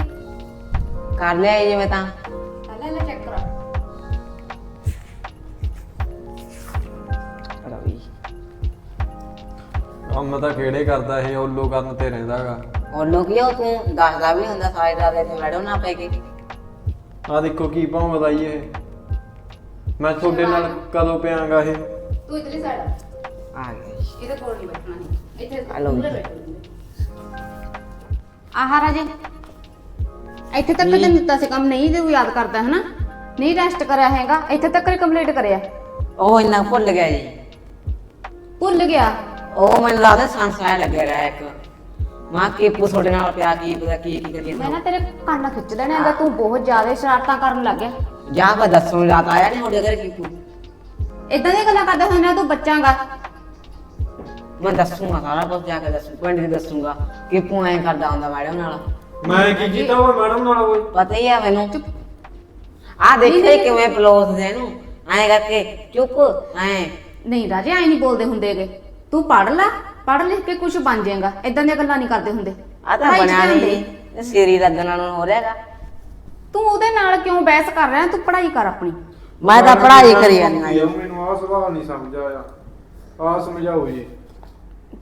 ਕਰ ਲਿਆ ਜੀ ਜਿਵੇਂ ਤਾਂ। ਪਹਿਲਾਂ ਲੈ ਚੈੱਕ ਕਰਾ। ਰਵੀ ਕੰਮ ਤਾਂ ਕਿਹੜੇ ਕਰਦਾ ਇਹ ਉੱਲੋ ਕਰਨ ਤੇ ਰਹਿੰਦਾਗਾ। ਉਹ ਤੂੰ ਦੱਸਦਾ ਵੀ ਹੁੰਦਾ ਸਾਰੇ ਰਾਤ ਇੱਥੇ ਮੈਡਮ ਨਾ ਪੈ ਕੇ। ਆ ਦੇਖੋ ਕੀ ਭਾਂ ਵਧਾਈ ਇਹ। ਮੈਂ ਤੁਹਾਡੇ ਨਾਲ ਕਦੋਂ ਪਿਆਂਗਾ ਇਹ? ਤੂੰ ਇਧਰਲੀ ਸਾਈਡ ਆ। ਗਈ ਇਹਦੇ ਕੋਲ ਨਹੀਂ ਬੈਠਣਾ। ਨਹੀਂ ਇੱਥੇ ਆ ਲਓ ਜੀ। ਆਹ ਰਾਜੇ ਇੱਥੇ ਤੱਕ ਤੈਨੂੰ ਦਿੱਤਾ ਸੀ ਕੰਮ ਨਹੀਂ ਤੇ ਯਾਦ ਕਰਦਾ ਹੈ ਨਾ ਨਹੀਂ ਰੈਸਟ ਕਰਿਆ ਹੈਗਾ ਇੱਥੇ ਤੱਕ ਹੀ ਕੰਪਲੀਟ ਕਰਿਆ। ਉਹ ਇੰਨਾ ਭੁੱਲ ਗਿਆ ਜੀ। ਭੁੱਲ ਗਿਆ? ਉਹ ਮੈਨੂੰ ਲੱਗਦਾ ਸੰਸਾਰ ਲੱਗਿਆ ਰਿਹਾ ਇੱਕ। ਮਾਂ ਕੀ ਪੂ ਤੁਹਾਡੇ ਨਾਲ ਪਿਆ ਕੀ ਪਤਾ ਕੀ ਕੀ ਕਰੀ ਮੈਂ ਨਾ ਤੇਰੇ ਕੰਨ ਖਿੱਚ ਲੈਣੇ ਹੈਗਾ ਤੂੰ ਬਹੁਤ ਜ਼ਿਆਦਾ ਸ਼ਰਾਰਤਾਂ ਕਰਨ ਲੱਗ ਗਿਆ। ਜਾਂ ਦੱਸਣ ਰਾਤ ਆਇਆ ਨਹੀਂ ਤੁਹਾਡੇ ਘਰ ਕੀ ਪੂ ਇਦਾਂ ਦੀਆਂ ਗੱਲਾਂ ਕਰਦਾ ਹੁੰਦਾ ਤੂੰ ਬੱਚਾਂਗਾ ਮੈਂ ਦੱਸੂਗਾ ਸਾਰਾ ਕੁਝ ਜਾ ਕੇ ਦੱਸੂ ਪਿੰਡ ਦੀ ਦੱਸੂਗਾ ਕਿ ਪੂ ਐਂ ਕਰਦਾ ਹੁੰਦਾ ਮੈਡਮ ਨਾਲ। ਮੈਂ ਕੀ ਕੀਤਾ ਓਏ ਮੈਡਮ ਨਾਲ ਓਏ ਪਤਾ ਹੀ ਆ ਮੈਨੂੰ। ਆ ਦੇਖੇ ਕਿਵੇਂ ਪਲੋਸ ਦੇ ਨੂੰ ਐਂ ਕਰਕੇ ਚੁੱਪ ਐਂ। ਨਹੀਂ ਰਾਜੇ ਐ ਨਹੀਂ ਬੋਲਦੇ ਹੁੰਦੇਗੇ ਤੂੰ ਪੜ ਲੈ ਪੜ ਲਿਖ ਕੇ ਕੁਝ ਬਣ ਜਾਏਗਾ। ਇਦਾਂ ਦੀਆਂ ਗੱਲਾਂ ਨਹੀਂ ਕਰਦੇ ਹੁੰਦੇ। ਆ ਤਾਂ ਦੇ। ਨਹੀਂ। ਸੀਰੀ ਲੱਗਣ ਨਾਲ ਹੋ ਰਿਹਾਗਾ ਤੂੰ ਉਹਦੇ ਨਾਲ ਕਿਉਂ ਬਹਿਸ ਕਰ ਰਿਹਾ? ਤੂੰ ਪੜ੍ਹਾਈ ਕਰ ਆਪਣੀ। ਮੈਂ ਤਾਂ ਪੜ੍ਹਾਈ ਕਰੀ ਜਾਂਦਾ ਮੈਨੂੰ ਆ ਸਵਾਲ ਨਹੀਂ ਸਮਝ ਆਇਆ। ਆ ਸਮਝਾਓ ਜੀ।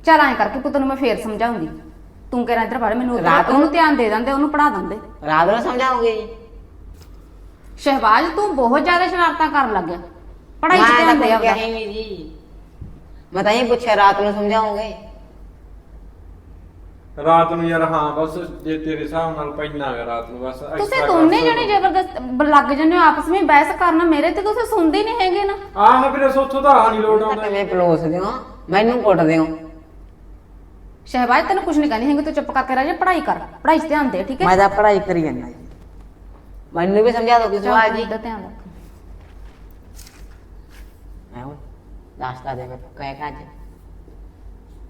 ਚੱਲ ਐਂ ਕਰਕੇ ਪੁੱਤ ਨੂੰ ਮੈਂ ਫੇਰ ਸਮਝਾਉਂਗੀ ਤੂੰ ਕਹਿ ਇੱਧਰ ਪੜ ਮੈਨੂੰ ਰਾਤ ਉਹਨੂੰ ਧਿਆਨ ਦੇ ਦਿੰਦੇ ਉਹਨੂੰ ਪੜਾ ਦਿੰਦੇ। ਰਾਤ ਨੂੰ ਸਮਝਾਉਂਗੇ। ਜੀ ਸ਼ਹਿਬਾਜ਼ ਤੂੰ ਬਹੁਤ ਜ਼ਿਆਦਾ ਸ਼ਰਾਰਤਾਂ ਕਰਨ ਲੱਗ ਗਿਆ ਪੜਾਈ 'ਚ ਧਿਆਨ ਦੇ ਆਪਦਾ। ਜੀ। ਮੈਂ ਤਾਂ ਇਹ ਪੁੱਛਿਆ ਰਾਤ ਨੂੰ ਸਮਝਾਉਂਗੇ। ਰਾਤ ਨੂੰ ਯਾਰ ਹਾਂ ਬਸ ਜੇ ਤੇਰੇ ਹਿਸਾਬ ਨਾਲ ਪੈਣਾ ਹੈ ਰਾਤ ਨੂੰ ਬਸ ਤੁਸੀਂ extra ਦੋਨੇ class ਜਣੇ ਜ਼ਬਰਦਸਤ ਬ- ਲੱਗ ਜੰਨੇ ਹੋ ਆਪਸ ਵਿੱਚ ਬਹਿਸ ਕਰਨਾ ਮੇਰੇ ਤੇ ਤੁਸੀਂ ਸੁਣਦੇ ਨਹੀਂ ਹੈਗੇ ਨਾ। ਆਹ ਫਿਰ ਸੋਥੋਂ ਤਾਂ ਆ ਨਹੀਂ ਲੋਟ ਆਉਂਦਾ। ਕਿਵੇਂ ਪਲੋਸ ਦਿਓ ਮੈਨੂੰ ਕੁੱਟ ਦਿਓ ਸ਼ਹਿਬਾਜ਼ ਤੈਨੂੰ ਕੁਝ ਨਹੀਂ ਕਹਿੰਦੀ ਹੈਗੀ ਤੂੰ ਚੁੱਪ ਕਰਕੇ ਰਹਿ ਜਾ ਪੜਾਈ ਕਰ ਪੜਾਈ 'ਚ ਧਿਆਨ ਦੇ ਠੀਕ ਹੈ ਮੈਂ ਤਾਂ ਪੜ੍ਹਾਈ ਕਰੀ ਜਾਂਦਾ। ਮੈਨੂੰ ਵੀ ਸਮਝਾ ਦੋ ਕਿਸ ਵਾਰ ਜੀ। ਦਾ ਧਿਆਨ ਰੱਖ। ਮੈਂ ਹੁਣ ਦੱਸਦਾ ਦੇ ਮੈਂ ਕਹੇਗਾ ਅੱਜ।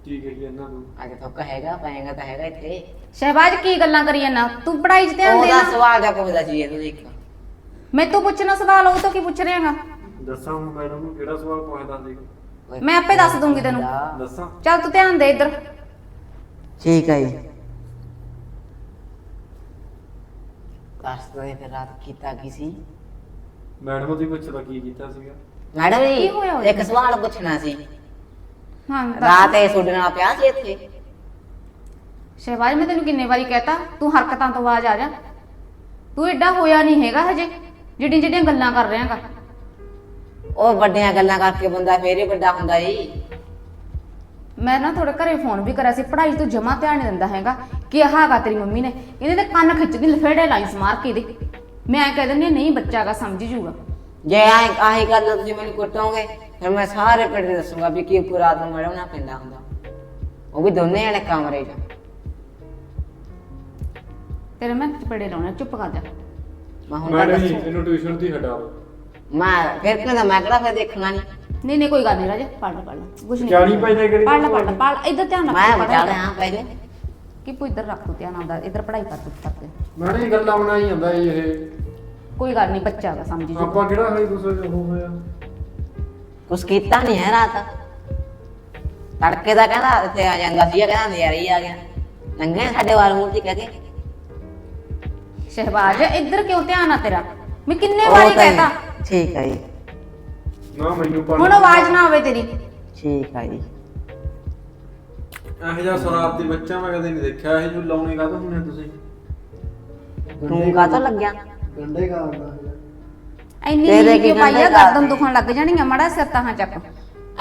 ਠੀਕ ਹੈ ਜੀ ਇਹਨਾਂ ਨੂੰ ਅੱਜ ਤੋਂ ਕਹੇਗਾ ਪਏਗਾ ਤਾਂ ਹੈਗਾ ਇੱਥੇ। ਸ਼ਹਿਬਾਜ਼ ਕੀ ਗੱਲਾਂ ਕਰੀ ਜਾਂਦਾ? ਤੂੰ ਪੜਾਈ 'ਚ ਧਿਆਨ ਦੇ ਉਹਦਾ ਨਾ ਸਵਾਲ ਦਾ ਕੋਈ ਦਾ ਜੀ ਇਹਨੂੰ ਦੇਖ ਮੈਂ ਤੂੰ ਪੁੱਛਣਾ ਸਵਾਲ ਉਹ ਤੋਂ ਕੀ ਪੁੱਛ ਰਿਹਾਗਾ ਦੱਸਾਂ ਹੁਣ ਮੈਡਮ ਨੂੰ ਕਿਹੜਾ ਸਵਾਲ ਪੁੱਛਦਾ ਸੀ? ਮੈਂ ਆਪੇ ਦੱਸ ਦੂੰਗੀ ਤੈਨੂੰ। ਦੱਸਾਂ। ਚੱਲ ਤੂੰ ਧਿਆਨ ਦੇ ਇੱਧਰ। ਠੀਕ ਹੈ ਜੀ। ਦੱਸ ਦੋ ਫਿਰ ਰਾਤ ਕੀਤਾ ਕੀ ਸੀ? ਮੈਡਮ ਦੀ ਪੁੱਛਦਾ ਕੀ ਕੀਤਾ ਸੀਗਾ। ਮੈਡਮ ਕੀ ਹੋਇਆ ਜੀ ਉਹਦੇ? ਇੱਕ ਸਵਾਲ ਪੁੱਛਣਾ ਸੀ। ਹਾਂ ਦੱਸ। ਰਾਤ ਇਹ ਤੁਹਾਡੇ ਨਾਲ ਪਿਆ ਸੀ ਇੱਥੇ? ਸ਼ਹਿਬਾਜ਼ ਮੈਂ ਤੈਨੂੰ ਕਿੰਨੇ ਵਾਰੀ ਕਹਿਤਾ ਤੂੰ ਹਰਕਤਾਂ ਤੋਂ ਬਾਜ ਆ ਜਾ। ਤੂੰ ਐਡਾ ਹੋਇਆ ਨਹੀਂ ਹੈਗਾ ਹਜੇ ਜਿਹੜੀਆਂ ਜਿਹੜੀਆਂ ਗੱਲਾਂ ਕਰ ਰਿਹਾਗਾ। ਉਹ ਵੱਡੀਆਂ ਗੱਲਾਂ ਕਰਕੇ ਬੰਦਾ ਫੇਰ ਹੀ ਵੱਡਾ ਹੁੰਦਾ ਜੀ। ਮੈਂ ਨਾ ਤੁਹਾਡੇ ਘਰੇ ਫੋਨ ਵੀ ਕਰਿਆ ਸੀ ਪੜ੍ਹਾਈ ਤੋਂ ਜਮਾ ਧਿਆਨ ਨਹੀਂ ਦਿੰਦਾ ਹੈਗਾ। ਕਿ ਆਹ ਹੈਗਾ ਤੇਰੀ ਮੰਮੀ ਨੇ ਇਹਦੇ ਤੇ ਕੰਨ ਖਿੱਚਦੀ ਲਫੇੜੇ ਲਾਈਨਸ ਮਾਰ ਕੇ ਇਹਦੇ। ਮੈਂ ਐਂ ਕਹਿ ਦਿੰਦੀ ਹਾਂ, ਨਹੀਂ ਬੱਚਾ ਹੈਗਾ ਸਮਝ ਜੂਗਾ। ਜੇ ਆਏ ਆਹੀ ਗੱਲ ਤੁਸੀਂ ਮੈਨੂੰ ਕੁੱਟੋਗੇ ਫਿਰ ਮੈਂ ਸਾਰੇ ਪਿੰਡ ਨੂੰ ਦੱਸੂਗਾ ਵੀ ਕੀ ਪੂਰਾ ਨੂੰ ਮੈਡਮ ਨਾਲ ਪੈਂਦਾ ਹੁੰਦਾ। ਉਹ ਵੀ ਦੋਨੇ ਜਣੇ ਕਮਰੇ 'ਚ। ਤੇਰੇ ਮੈਂ ਚਪੇੜੇ ਲਾਉਣਾ ਚੁੱਪ ਕਰ ਜਾ। ਮੈਂ ਹੁਣ ਤਾਂ ਮੈਡਮ ਜੀ ਦੱਸੂ। ਇਹਨੂੰ ਟਿਊਸ਼ਨ ਦੀ ਹਟਾਓ ਮੈਂ ਫਿਰ ਕਹਿੰਦਾ ਮੈਂ ਕਿਹੜਾ ਫਿਰ ਦੇਖਣਾ ਨਹੀਂ ਨਹੀਂ ਨਹੀਂ ਕੋਈ ਗੱਲ ਨਹੀਂ ਰਾਜੇ ਪੜ ਲੈ ਪੜ ਲੈ ਕੁਝ ਨਹੀਂ ਜਾਣੀ ਪੈਂਦਾ ਕਿਹੜੀ ਪੜ ਲੈ ਪੜ ਲੈ ਪੜ ਇੱਧਰ ਧਿਆਨ ਰੱਖ ਮੈਂ ਬਚਾ। ਲਿਆ ਪਹਿਲੇ ਕਿ ਪੂ ਇੱਧਰ ਰੱਖ ਤੂੰ ਧਿਆਨ ਆਉਂਦਾ ਇੱਧਰ ਪੜ੍ਹਾਈ ਕਰ ਕਰਕੇ ਮੈਡਮ ਜੀ ਗੱਲਾਂ ਬਣਾਈ ਜਾਂਦਾ ਇਹ। ਕੋਈ ਗੱਲ ਨਹੀਂ ਬੱਚਾ ਵਾ ਸਮਝ ਜੀ। ਆਪਾਂ ਕਿਹੜਾ ਹਲੇ ਕੁਛ ਉਹ ਹੋਇਆ ਕੁਛ ਕੀਤਾ ਨਹੀਂ ਹੈ ਰਾਤ। ਤੜਕੇ ਦਾ ਕਹਿੰਦਾ ਇੱਥੇ ਆ ਜਾਂਦਾ ਸੀ ਕਹਿੰਦਾ ਨਜ਼ਾਰੇ ਹੀ ਆ ਗਿਆ। ਲੰਘੇ ਸਾਡੇ ਵਾਲ ਮੂਰਤੀ ਕਹਿ ਕੇ? ਸ਼ਹਿਬਾਜ਼ ਇੱਧਰ ਕਿਉਂ ਧਿਆਨ ਆ ਤੇਰਾ? ਮੈਂ ਕਿੰਨੇ ਵਾਰੀ ਤਾਂ ਕਹਿਤਾ। ਠੀਕ ਹੈ ਜੀ। ਨਾ ਮੈਨੂੰ ਹੁਣ ਆਵਾਜ਼ ਨਾ ਆਵੇ ਤੇਰੀ। ਠੀਕ ਹੈ ਜੀ। ਇਹੋ ਜਿਹਾ ਸ਼ਰਾਰਤੀ ਬੱਚਾ ਮੈਂ ਕਦੇ ਨਹੀਂ ਦੇਖਿਆ। ਇਹ ਜੋ ਲਾਉਣੇ ਕਾਹਤੋਂ ਹੁੰਦੇ ਆ ਤੁਸੀਂ? ਤੂੰ ਕਾਹਤੋਂ ਲੱਗਿਆ? ਐਨੀ ਤੇਰੇ ਨੀਂਦ ਕੀ ਕਿਉਂ ਪਾਈ ਆ ਗੰਢੇ ਗਰਦਨ? ਦੁਖਣ ਲੱਗ ਜਾਣੀਆਂ ਮੜਾ ਸਿਰ ਤਾਂ ਚੱਕ।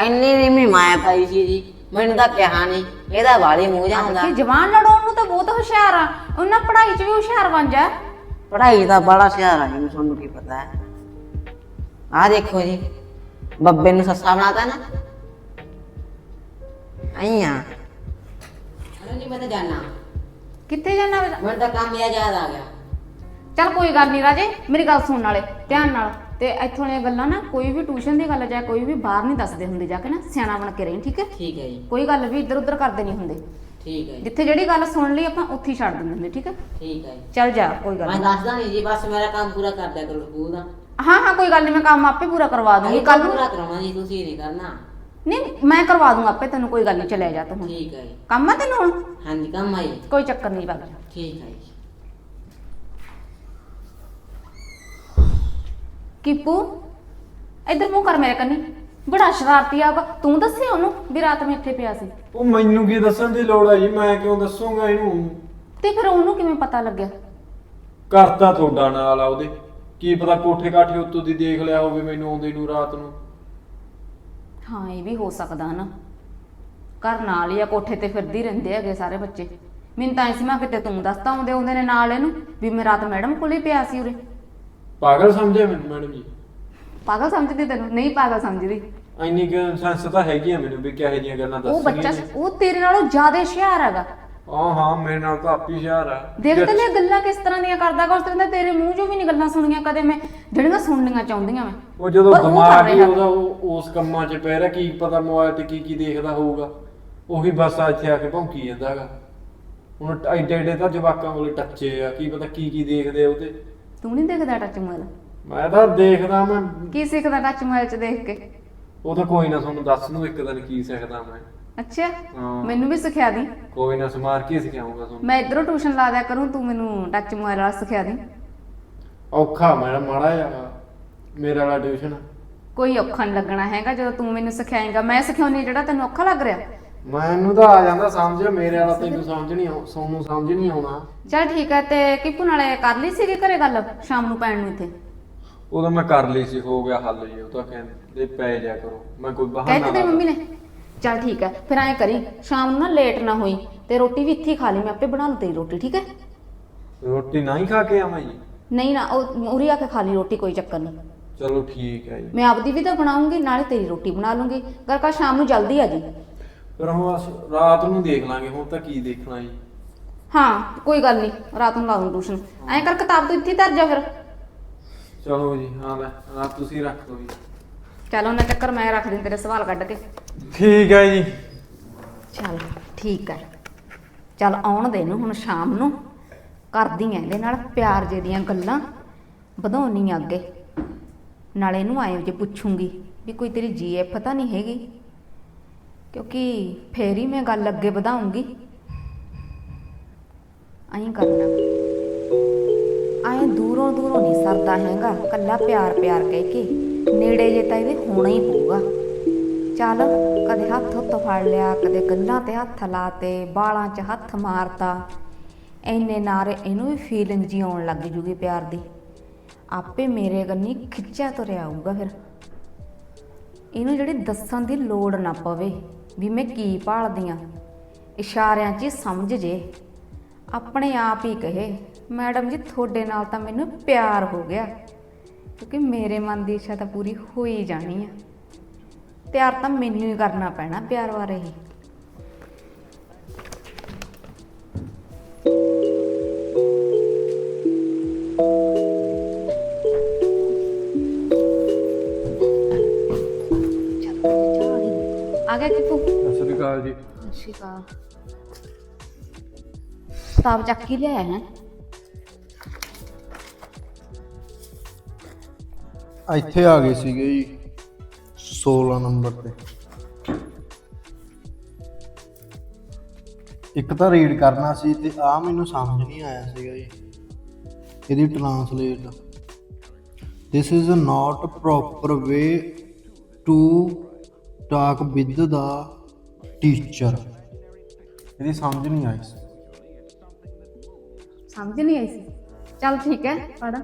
ਇੰਨੀ ਨਹੀਂ ਮੈਂ ਮਾਇਆ ਪਾਈ ਸੀ ਜੀ। ਮੈਨੂੰ ਤਾਂ ਕਿਹਾ ਨਹੀਂ ਇਹਦਾ ਵਾਲੀ ਮੂੰਹ ਜਾਂਦਾ। ਕਿ ਜਵਾਨ ਲੜਾਉਣ ਨੂੰ ਤਾਂ ਬਹੁਤ ਹੁਸ਼ਿਆਰ ਆ। ਉਹਨਾਂ ਪੜ੍ਹਾਈ 'ਚ ਵੀ ਹੁਸ਼ਿਆਰ ਬਣ ਜਾ। ਪੜਾਈ ਦਾ ਬੜਾ ਸਿਆਰਾ ਜੀ ਤੁਹਾਨੂੰ ਕੀ ਪਤਾ। ਹੈ ਆਹ ਦੇਖੋ ਜੀ ਬੱਬੇ ਨੂੰ ਸੱਸਾ ਬਣਾਤਾ ਨਾ। ਆਈਆਂ ਨਹੀਂ ਮੈਂ ਤਾਂ ਜਾਣਾ ਕਿੱਥੇ ਜਾਣਾ ਵੇ? ਮੈਨੂੰ ਤਾਂ ਕੰਮ ਇਹ ਯਾਦ ਆ ਗਿਆ। ਚੱਲ ਕੋਈ ਗੱਲ ਨਹੀਂ ਰਾਜੇ ਮੇਰੀ ਗੱਲ ਸੁਣਨ ਵਾਲੇ ਧਿਆਨ ਨਾਲ। ਤੇ ਇੱਥੋਂ ਦੀਆਂ ਗੱਲਾਂ ਨਾ ਕੋਈ ਵੀ ਟਿਊਸ਼ਨ ਦੀ ਗੱਲ ਜਾਂ ਕੋਈ ਵੀ ਬਾਹਰ ਨਹੀਂ ਦੱਸਦੇ ਹੁੰਦੇ ਜਾ ਕੇ ਨਾ ਸਿਆਣਾ ਬਣ ਕੇ ਰਹੀ ਠੀਕ ਹੈ? ਠੀਕ ਹੈ ਜੀ। ਕੋਈ ਗੱਲ ਵੀ ਇੱਧਰ ਉੱਧਰ ਕਰਦੇ ਨਹੀਂ ਹੁੰਦੇ। ਠੀਕ ਹੈ ਜੀ। ਜਿੱਥੇ ਜਿਹੜੀ ਗੱਲ ਸੁਣ ਲਈ ਆਪਾਂ ਉੱਥੇ ਹੀ ਛੱਡ ਦਿੰਦੇ ਹੁੰਦੇ ਠੀਕ ਹੈ? ਠੀਕ ਹੈ ਜੀ। ਚੱਲ ਜਾ ਕੋਈ ਗੱਲ ਮੈਂ। ਦੱਸਦਾ ਨਹੀਂ ਜੀ ਬਸ ਮੇਰਾ ਕੰਮ ਪੂਰਾ ਕਰ ਦਿਆ ਕਰੋ ਸਕੂਲ ਦਾ। ਹਾਂ ਹਾਂ ਕੋਈ ਗੱਲ ਨਹੀਂ ਮੈਂ ਕੰਮ ਆਪੇ ਪੂਰਾ ਕਰਵਾ ਦੂੰਗੀ ਕੱਲ ਨੂੰ ਪੂਰਾ ਕਰਾਉਣਾ ਜੀ ਤੁਸੀਂ ਨਹੀਂ ਕਰਨਾ। ਨਹੀਂ ਮੈਂ ਕਰਵਾ ਦੂੰਗਾ ਆਪੇ ਤੈਨੂੰ ਕੋਈ ਗੱਲ ਨਹੀਂ ਚਲਿਆ ਜਾ ਤੂੰ ਹੁਣ। ਠੀਕ ਹੈ ਜੀ। ਕੰਮ ਆ ਤੈਨੂੰ ਹੁਣ? ਹਾਂਜੀ ਕੰਮ ਆਈ ਕੋਈ ਚੱਕਰ ਨਹੀਂ ਬਾਬਾ ਠੀਕ ਹੈ ਜੀ। ਕੀਪੂ ਇੱਧਰ ਮੂੰਹ ਕਰ ਮੇਰੇ ਕੰਨੀ। ਬੜਾ ਸ਼ਰਾਰਤੀ ਆਗਾ ਤੂੰ ਦੱਸਿਆ ਉਹਨੂੰ ਵੀ ਰਾਤ ਮੈਂ ਇੱਥੇ ਪਿਆ ਸੀ। ਉਹ ਮੈਨੂੰ ਕੀ ਦੱਸਣ ਦੀ ਲੋੜ ਹੈ ਜੀ? ਮੈਂ ਕਿਉਂ ਦੱਸੂਗਾ ਇਹਨੂੰ? ਤੇ ਫਿਰ ਉਹਨੂੰ ਕਿਵੇਂ ਪਤਾ ਲੱਗਿਆ? ਕਰਤਾ ਤੁਹਾਡਾ ਨਾਲ ਆ ਉਹਦੇ। ਕੀ ਪਤਾ ਕੋਠੇ ਕਾਠੇ ਉੱਤੋਂ ਦੀ ਦੇਖ ਲਿਆ ਹੋਵੇ ਮੈਨੂੰ ਆਉਂਦੇ ਨੂੰ ਰਾਤ ਨੂੰ। ਹਾਂ ਇਹ ਵੀ ਹੋ ਸਕਦਾ ਨਾ। ਘਰ ਨਾਲ ਹੀ ਆ ਕੋਠੇ ਤੇ ਫਿਰਦੀ ਰਹਿੰਦੇ ਹੈਗੇ ਸਾਰੇ ਬੱਚੇ। ਮੈਨੂੰ ਤਾਂ ਐਸੀ ਮੈਂ ਕਿਤੇ ਤੂੰ ਦੱਸਦਾ ਆਉਂਦੇ ਆਉਂਦੇ ਨੇ ਨਾਲ ਇਹਨੂੰ ਵੀ ਮੈਂ ਰਾਤ ਮੈਡਮ ਕੋਲੇ ਪਿਆ ਸੀ ਉਰੇ। ਪਾਗਲ ਸਮਝਿਆ ਮੈਨੂੰ ਮੈਡਮ ਜੀ? ਪਾਗਲ ਸਮਝਦੀ ਤੈਨੂੰ? ਨਹੀਂ ਪਾਗਲ ਸਮਝਦੀ। ਇੰਨੀ ਕੁ ਸੈਂਸ ਤਾਂ ਹੈਗੀ ਆ ਮੈਨੂੰ ਵੀ ਕਿਹੋ ਜਿਹੀਆਂ ਗੱਲਾਂ ਉਹ ਬੱਚਾ ਉਹ ਤੇਰੇ ਨਾਲੋਂ ਜ਼ਿਆਦਾ ਹੁਸ਼ਿਆਰ ਹੈਗਾ। ਹਾਂ ਹਾਂ ਮੇਰੇ ਨਾਲ ਤਾਂ ਆਪੀ ਹੁਸ਼ਿਆਰ ਆ। ਦੇਖ ਤੇ ਲੈ ਗੱਲਾਂ ਕਿਸ ਤਰ੍ਹਾਂ ਦੀਆਂ ਕਰਦਾ ਗਾ ਉਸ ਤਰ੍ਹਾਂ ਦਾ ਤੇਰੇ ਮੂੰਹ 'ਚੋਂ ਵੀ ਨਹੀਂ ਗੱਲਾਂ ਸੁਣੀਆਂ ਕਦੇ ਮੈਂ ਜਿਹੜੀਆਂ ਸੁਣਨੀਆਂ ਚਾਹੁੰਦੀਆਂ ਮੈਂ। ਉਹ ਜਦੋਂ ਪਰ ਉਹ ਦਿਮਾਗ ਕਰ ਹੀ। ਰਿਹਾ। ਉਹਦਾ ਉਹ- ਉਸ ਕੰਮਾਂ 'ਚ ਪੈ ਰਿਹਾ ਕੀ ਪਤਾ ਮੋਬਾਈਲ ਤੇ ਕੀ ਕੀ ਦੇਖਦਾ ਹੋਊਗਾ। ਉਹੀ ਬਸ ਆ ਇੱਥੇ ਆ ਕੇ ਭੌਂਕੀ ਜਾਂਦਾਗਾ ਹੁਣ ਐਡੇ ਐਡੇ ਤਾਂ ਜਵਾਕਾਂ ਕੋਲੇ ਟੱਚੇ ਆ ਕੀ ਪਤਾ ਕੀ ਕੀ ਦੇਖਦੇ ਆ ਉਹਦੇ ਤੂੰ। ਨਹੀਂ ਦੇਖਦਾ ਟੱਚ ਮੋਬਾਈਲ? ਮੈਂ ਤਾਂ ਦੇਖਦਾ ਮੈਂ। ਕੀ ਸਿੱਖਦਾ ਟੱਚ ਮੋਬਾਈਲ 'ਚ ਦੇਖ ਕੇ? ਉਹ ਤਾਂ ਕੋਈ ਨਾ ਤੁਹਾਨੂੰ ਦੱਸ ਨੂੰ ਇੱਕ ਦਿਨ ਕੀ ਸਿੱਖਦਾ ਮੈਂ। ਅੱਛਾ ਹਾਂ। ਮੈਨੂੰ ਵੀ ਸਿਖਾ ਦੀ। ਕੋਈ ਨਾ ਸਮਾਰ ਕੇ ਸਿਖਾਉਂਗਾ ਤੁਹਾਨੂੰ। ਮੈਂ ਇਧਰੋਂ ਟਿਊਸ਼ਨ ਲਾ ਦਿਆ ਕਰੂੰ ਤੂੰ ਮੈਨੂੰ ਟੱਚ ਮੋਬਾਈਲ ਵਾਲਾ ਸਿਖਾ ਦੀ। ਔਖਾ ਮੇਰਾ ਮਾੜਾ ਜਿਹਾ ਮੇਰਾ ਵਾਲਾ ਟਿਊਸ਼ਨ ਕੋਈ ਔਖਾ ਨਹੀਂ ਲੱਗਣਾ ਹੈਗਾ ਜਦੋਂ ਤੂੰ ਮੈਨੂੰ ਸਿਖਾਏਂਗਾ। ਮੈਂ ਸਿਖਾਉਣੀ ਜਿਹੜਾ ਤੈਨੂੰ ਔਖਾ ਲੱਗ ਰਿਹਾ। ਮੈਨੂੰ ਤਾਂ ਆ ਜਾਂਦਾ ਸਮਝ ਮੇਰੇ ਵਾਲਾ ਤੈਨੂੰ ਸਮਝ ਨਹੀਂ ਆਉ ਸੋਨੂੰ ਸਮਝ ਨਹੀਂ ਆਉਣਾ। ਚਲ ਠੀਕ ਹੈ ਤੇ ਕਿਪੂ ਨਾਲੇ ਕਰ ਲਈ ਸੀਗੀ ਘਰੇ ਗੱਲ ਸ਼ਾਮ ਨੂੰ ਪੈਣ ਨੂੰ ਇੱਥੇ? ਉਦੋਂ ਮੈਂ ਕਰ ਲਈ ਸੀ ਹੋ ਗਿਆ ਹੱਲ ਜੀ ਉਹ ਤਾਂ ਕਹਿੰਦੇ ਪੈ ਜਾ ਕਰੋ। ਮੈਂ ਕੋਈ ਬਹਾਨਾ ਕਹਿ ਲਾ- ਮੰਮੀ ਨੇ? ਚਲ ਠੀਕ ਹੈ ਫਿਰ ਐਂ ਕਰੀ ਸ਼ਾਮ ਨੂੰ ਨਾ ਲੇਟ ਨਾ ਹੋਈ ਤੇ ਰੋਟੀ ਵੀ ਇੱਥੇ ਹੀ ਖਾ ਲਈ ਮੈਂ ਆਪੇ ਬਣਾ ਲੂ ਤੇਰੀ ਰੋਟੀ ਠੀਕ ਹੈ? ਰੋਟੀ ਨਹੀਂ ਖਾ ਕੇ ਆਵਾਂ ਜੀ? ਨਹੀਂ ਨਾ ਉਹ ਉਰੀ ਆ ਕੇ ਖਾ ਲਈ ਰੋਟੀ ਕੋਈ ਚੱਕਰ ਨਹੀਂ। ਚਲੋ ਠੀਕ ਹੈ ਜੀ। ਮੈਂ ਆਪਦੀ ਵੀ ਤਾਂ ਬਣਾਉਂਗੀ ਨਾਲੇ ਤੇਰੀ ਰੋਟੀ ਬਣਾ ਲੂੰਗੀ ਕਰ ਕਾ ਸ਼ਾਮ ਨੂੰ ਜਲਦੀ ਆ ਜੀ। ਫਿਰ ਹੁਣ ਬਸ ਰਾਤ ਨੂੰ ਦੇਖ ਲਾਂਗੇ ਹੁਣ ਤਾਂ ਕੀ ਦੇਖਣਾ ਜੀ? ਹਾਂ ਕੋਈ ਗੱਲ ਨਹੀਂ ਰਾਤ ਨੂੰ ਲਾ ਦੂੰ ਟਿਊਸ਼ਨ। ਐਂ ਕਰ ਕਿਤਾਬ ਤੂੰ ਇੱਥੇ ਹੀ ਧਰ ਜਾ ਫਿਰ। ਚਲੋ ਜੀ ਹਾਂ ਲੈ ਰਾਤ ਤੁਸੀਂ ਰੱਖ ਦਿਓ ਜੀ। ਚੱਲ ਉਹਨਾਂ ਚੱਕਰ ਮੈਂ ਰੱਖ ਦਿੰ ਤੇਰੇ ਸਵਾਲ ਕੱਢ ਕੇ। ਠੀਕ ਹੈ ਜੀ। ਚੱਲ ਠੀਕ ਹੈ। ਚੱਲ ਆਉਣ ਦੇ ਨੂੰ ਹੁਣ ਸ਼ਾਮ ਨੂੰ। ਕਰਦੀ ਐ ਇਹਦੇ ਨਾਲ ਪਿਆਰ ਜੇ ਦੀਆਂ ਗੱਲਾਂ। ਵਧਾਉਣੀ ਅੱਗੇ। ਨਾਲੇ ਇਹਨੂੰ ਆਏ ਜੇ ਪੁੱਛੂੰਗੀ ਵੀ ਕੋਈ ਤੇਰੀ ਜੀਐਫ ਤਾਂ ਨਹੀਂ ਹੈਗੀ। ਕਿਉਂਕਿ ਫੇਰ ਹੀ ਮੈਂ ਗੱਲ ਅੱਗੇ ਵਧਾਉਂਗੀ। ਐਂ ਕਰਨਾ। ਐਂ ਦੂਰੋਂ ਦੂਰੋਂ ਨਹੀਂ ਸਰਦਾ ਹੈਗਾ। ਕੱਲਾ ਪਿਆਰ ਪਿਆਰ ਕਹਿ ਕੇ। ਨੇੜੇ ਜੇ ਤਾਂ ਇਹਦੇ ਹੋਣਾ ਹੀ ਪਊਗਾ। ਚੱਲ, ਕਦੇ ਹੱਥ ਹੁੱਥ ਫੜ ਲਿਆ, ਕਦੇ ਗੱਲਾਂ ਤੇ ਹੱਥ ਲਾਤੇ ਬਾਲਾਂ 'ਚ ਹੱਥ ਮਾਰਤਾ। ਐਨੇ ਨਾਰੇ ਇਹਨੂੰ ਵੀ ਫੀਲਿੰਗ ਜੀ ਆਉਣ ਲੱਗ ਜੂਗੀ ਪਿਆਰ ਦੀ। ਆਪੇ ਮੇਰੇ ਕੰਨੀ ਖਿੱਚਿਆ ਤੁਰਿਆ ਆਊਗਾ ਫਿਰ। ਇਹਨੂੰ ਜਿਹੜੀ ਦੱਸਣ ਦੀ ਲੋੜ ਨਾ ਪਵੇ, ਵੀ ਮੈਂ ਕੀ ਭਾਲਦੀ ਆ। ਇਸ਼ਾਰਿਆਂ 'ਚ ਹੀ ਸਮਝ ਜੇ। ਆਪਣੇ ਆਪ ਹੀ ਕਹੇ, ਮੈਡਮ ਜੀ, ਤੁਹਾਡੇ ਨਾਲ ਤਾਂ ਮੈਨੂੰ ਪਿਆਰ ਹੋ ਗਿਆ। ਕਿਉਂਕਿ ਮੇਰੇ ਮਨ ਦੀ ਇੱਛਾ ਤਾਂ ਪੂਰੀ ਹੋ ਹੀ ਜਾਣੀ ਆ। ਪਿਆਰ ਤਾਂ ਮੈਨੂੰ ਹੀ ਕਰਨਾ ਪੈਣਾ ਪਿਆਰ ਬਾਰੇ ਹੀ ਆ ਗਿਆ ਕਿਪੂ ਸਤਿ ਸ੍ਰੀ ਅਕਾਲ ਜੀ ਸ਼ਿਕਾ ਕਿਤਾਬ ਚੱਕ ਕੇ ਲਿਆਇਆ ਹੈ ਇੱਥੇ ਆ ਗਏ ਸੀਗੇ ਜੀ 16 ਨੰਬਰ ਤੇ। ਇੱਕ ਤਾਂ ਰੀਡ ਕਰਨਾ ਸੀ ਤੇ ਆ ਮੈਨੂੰ ਸਮਝ ਨਹੀਂ ਆਇਆ ਸੀਗਾ ਜੀ। ਇਹਦੀ translate this is not proper way to talk with the teacher ਇਹਦੀ ਸਮਝ ਨਹੀਂ ਆਈ ਸੀ। ਸਮਝ ਨਹੀਂ ਆਈ ਸੀ। ਚੱਲ ਠੀਕ ਹੈ ਪੜ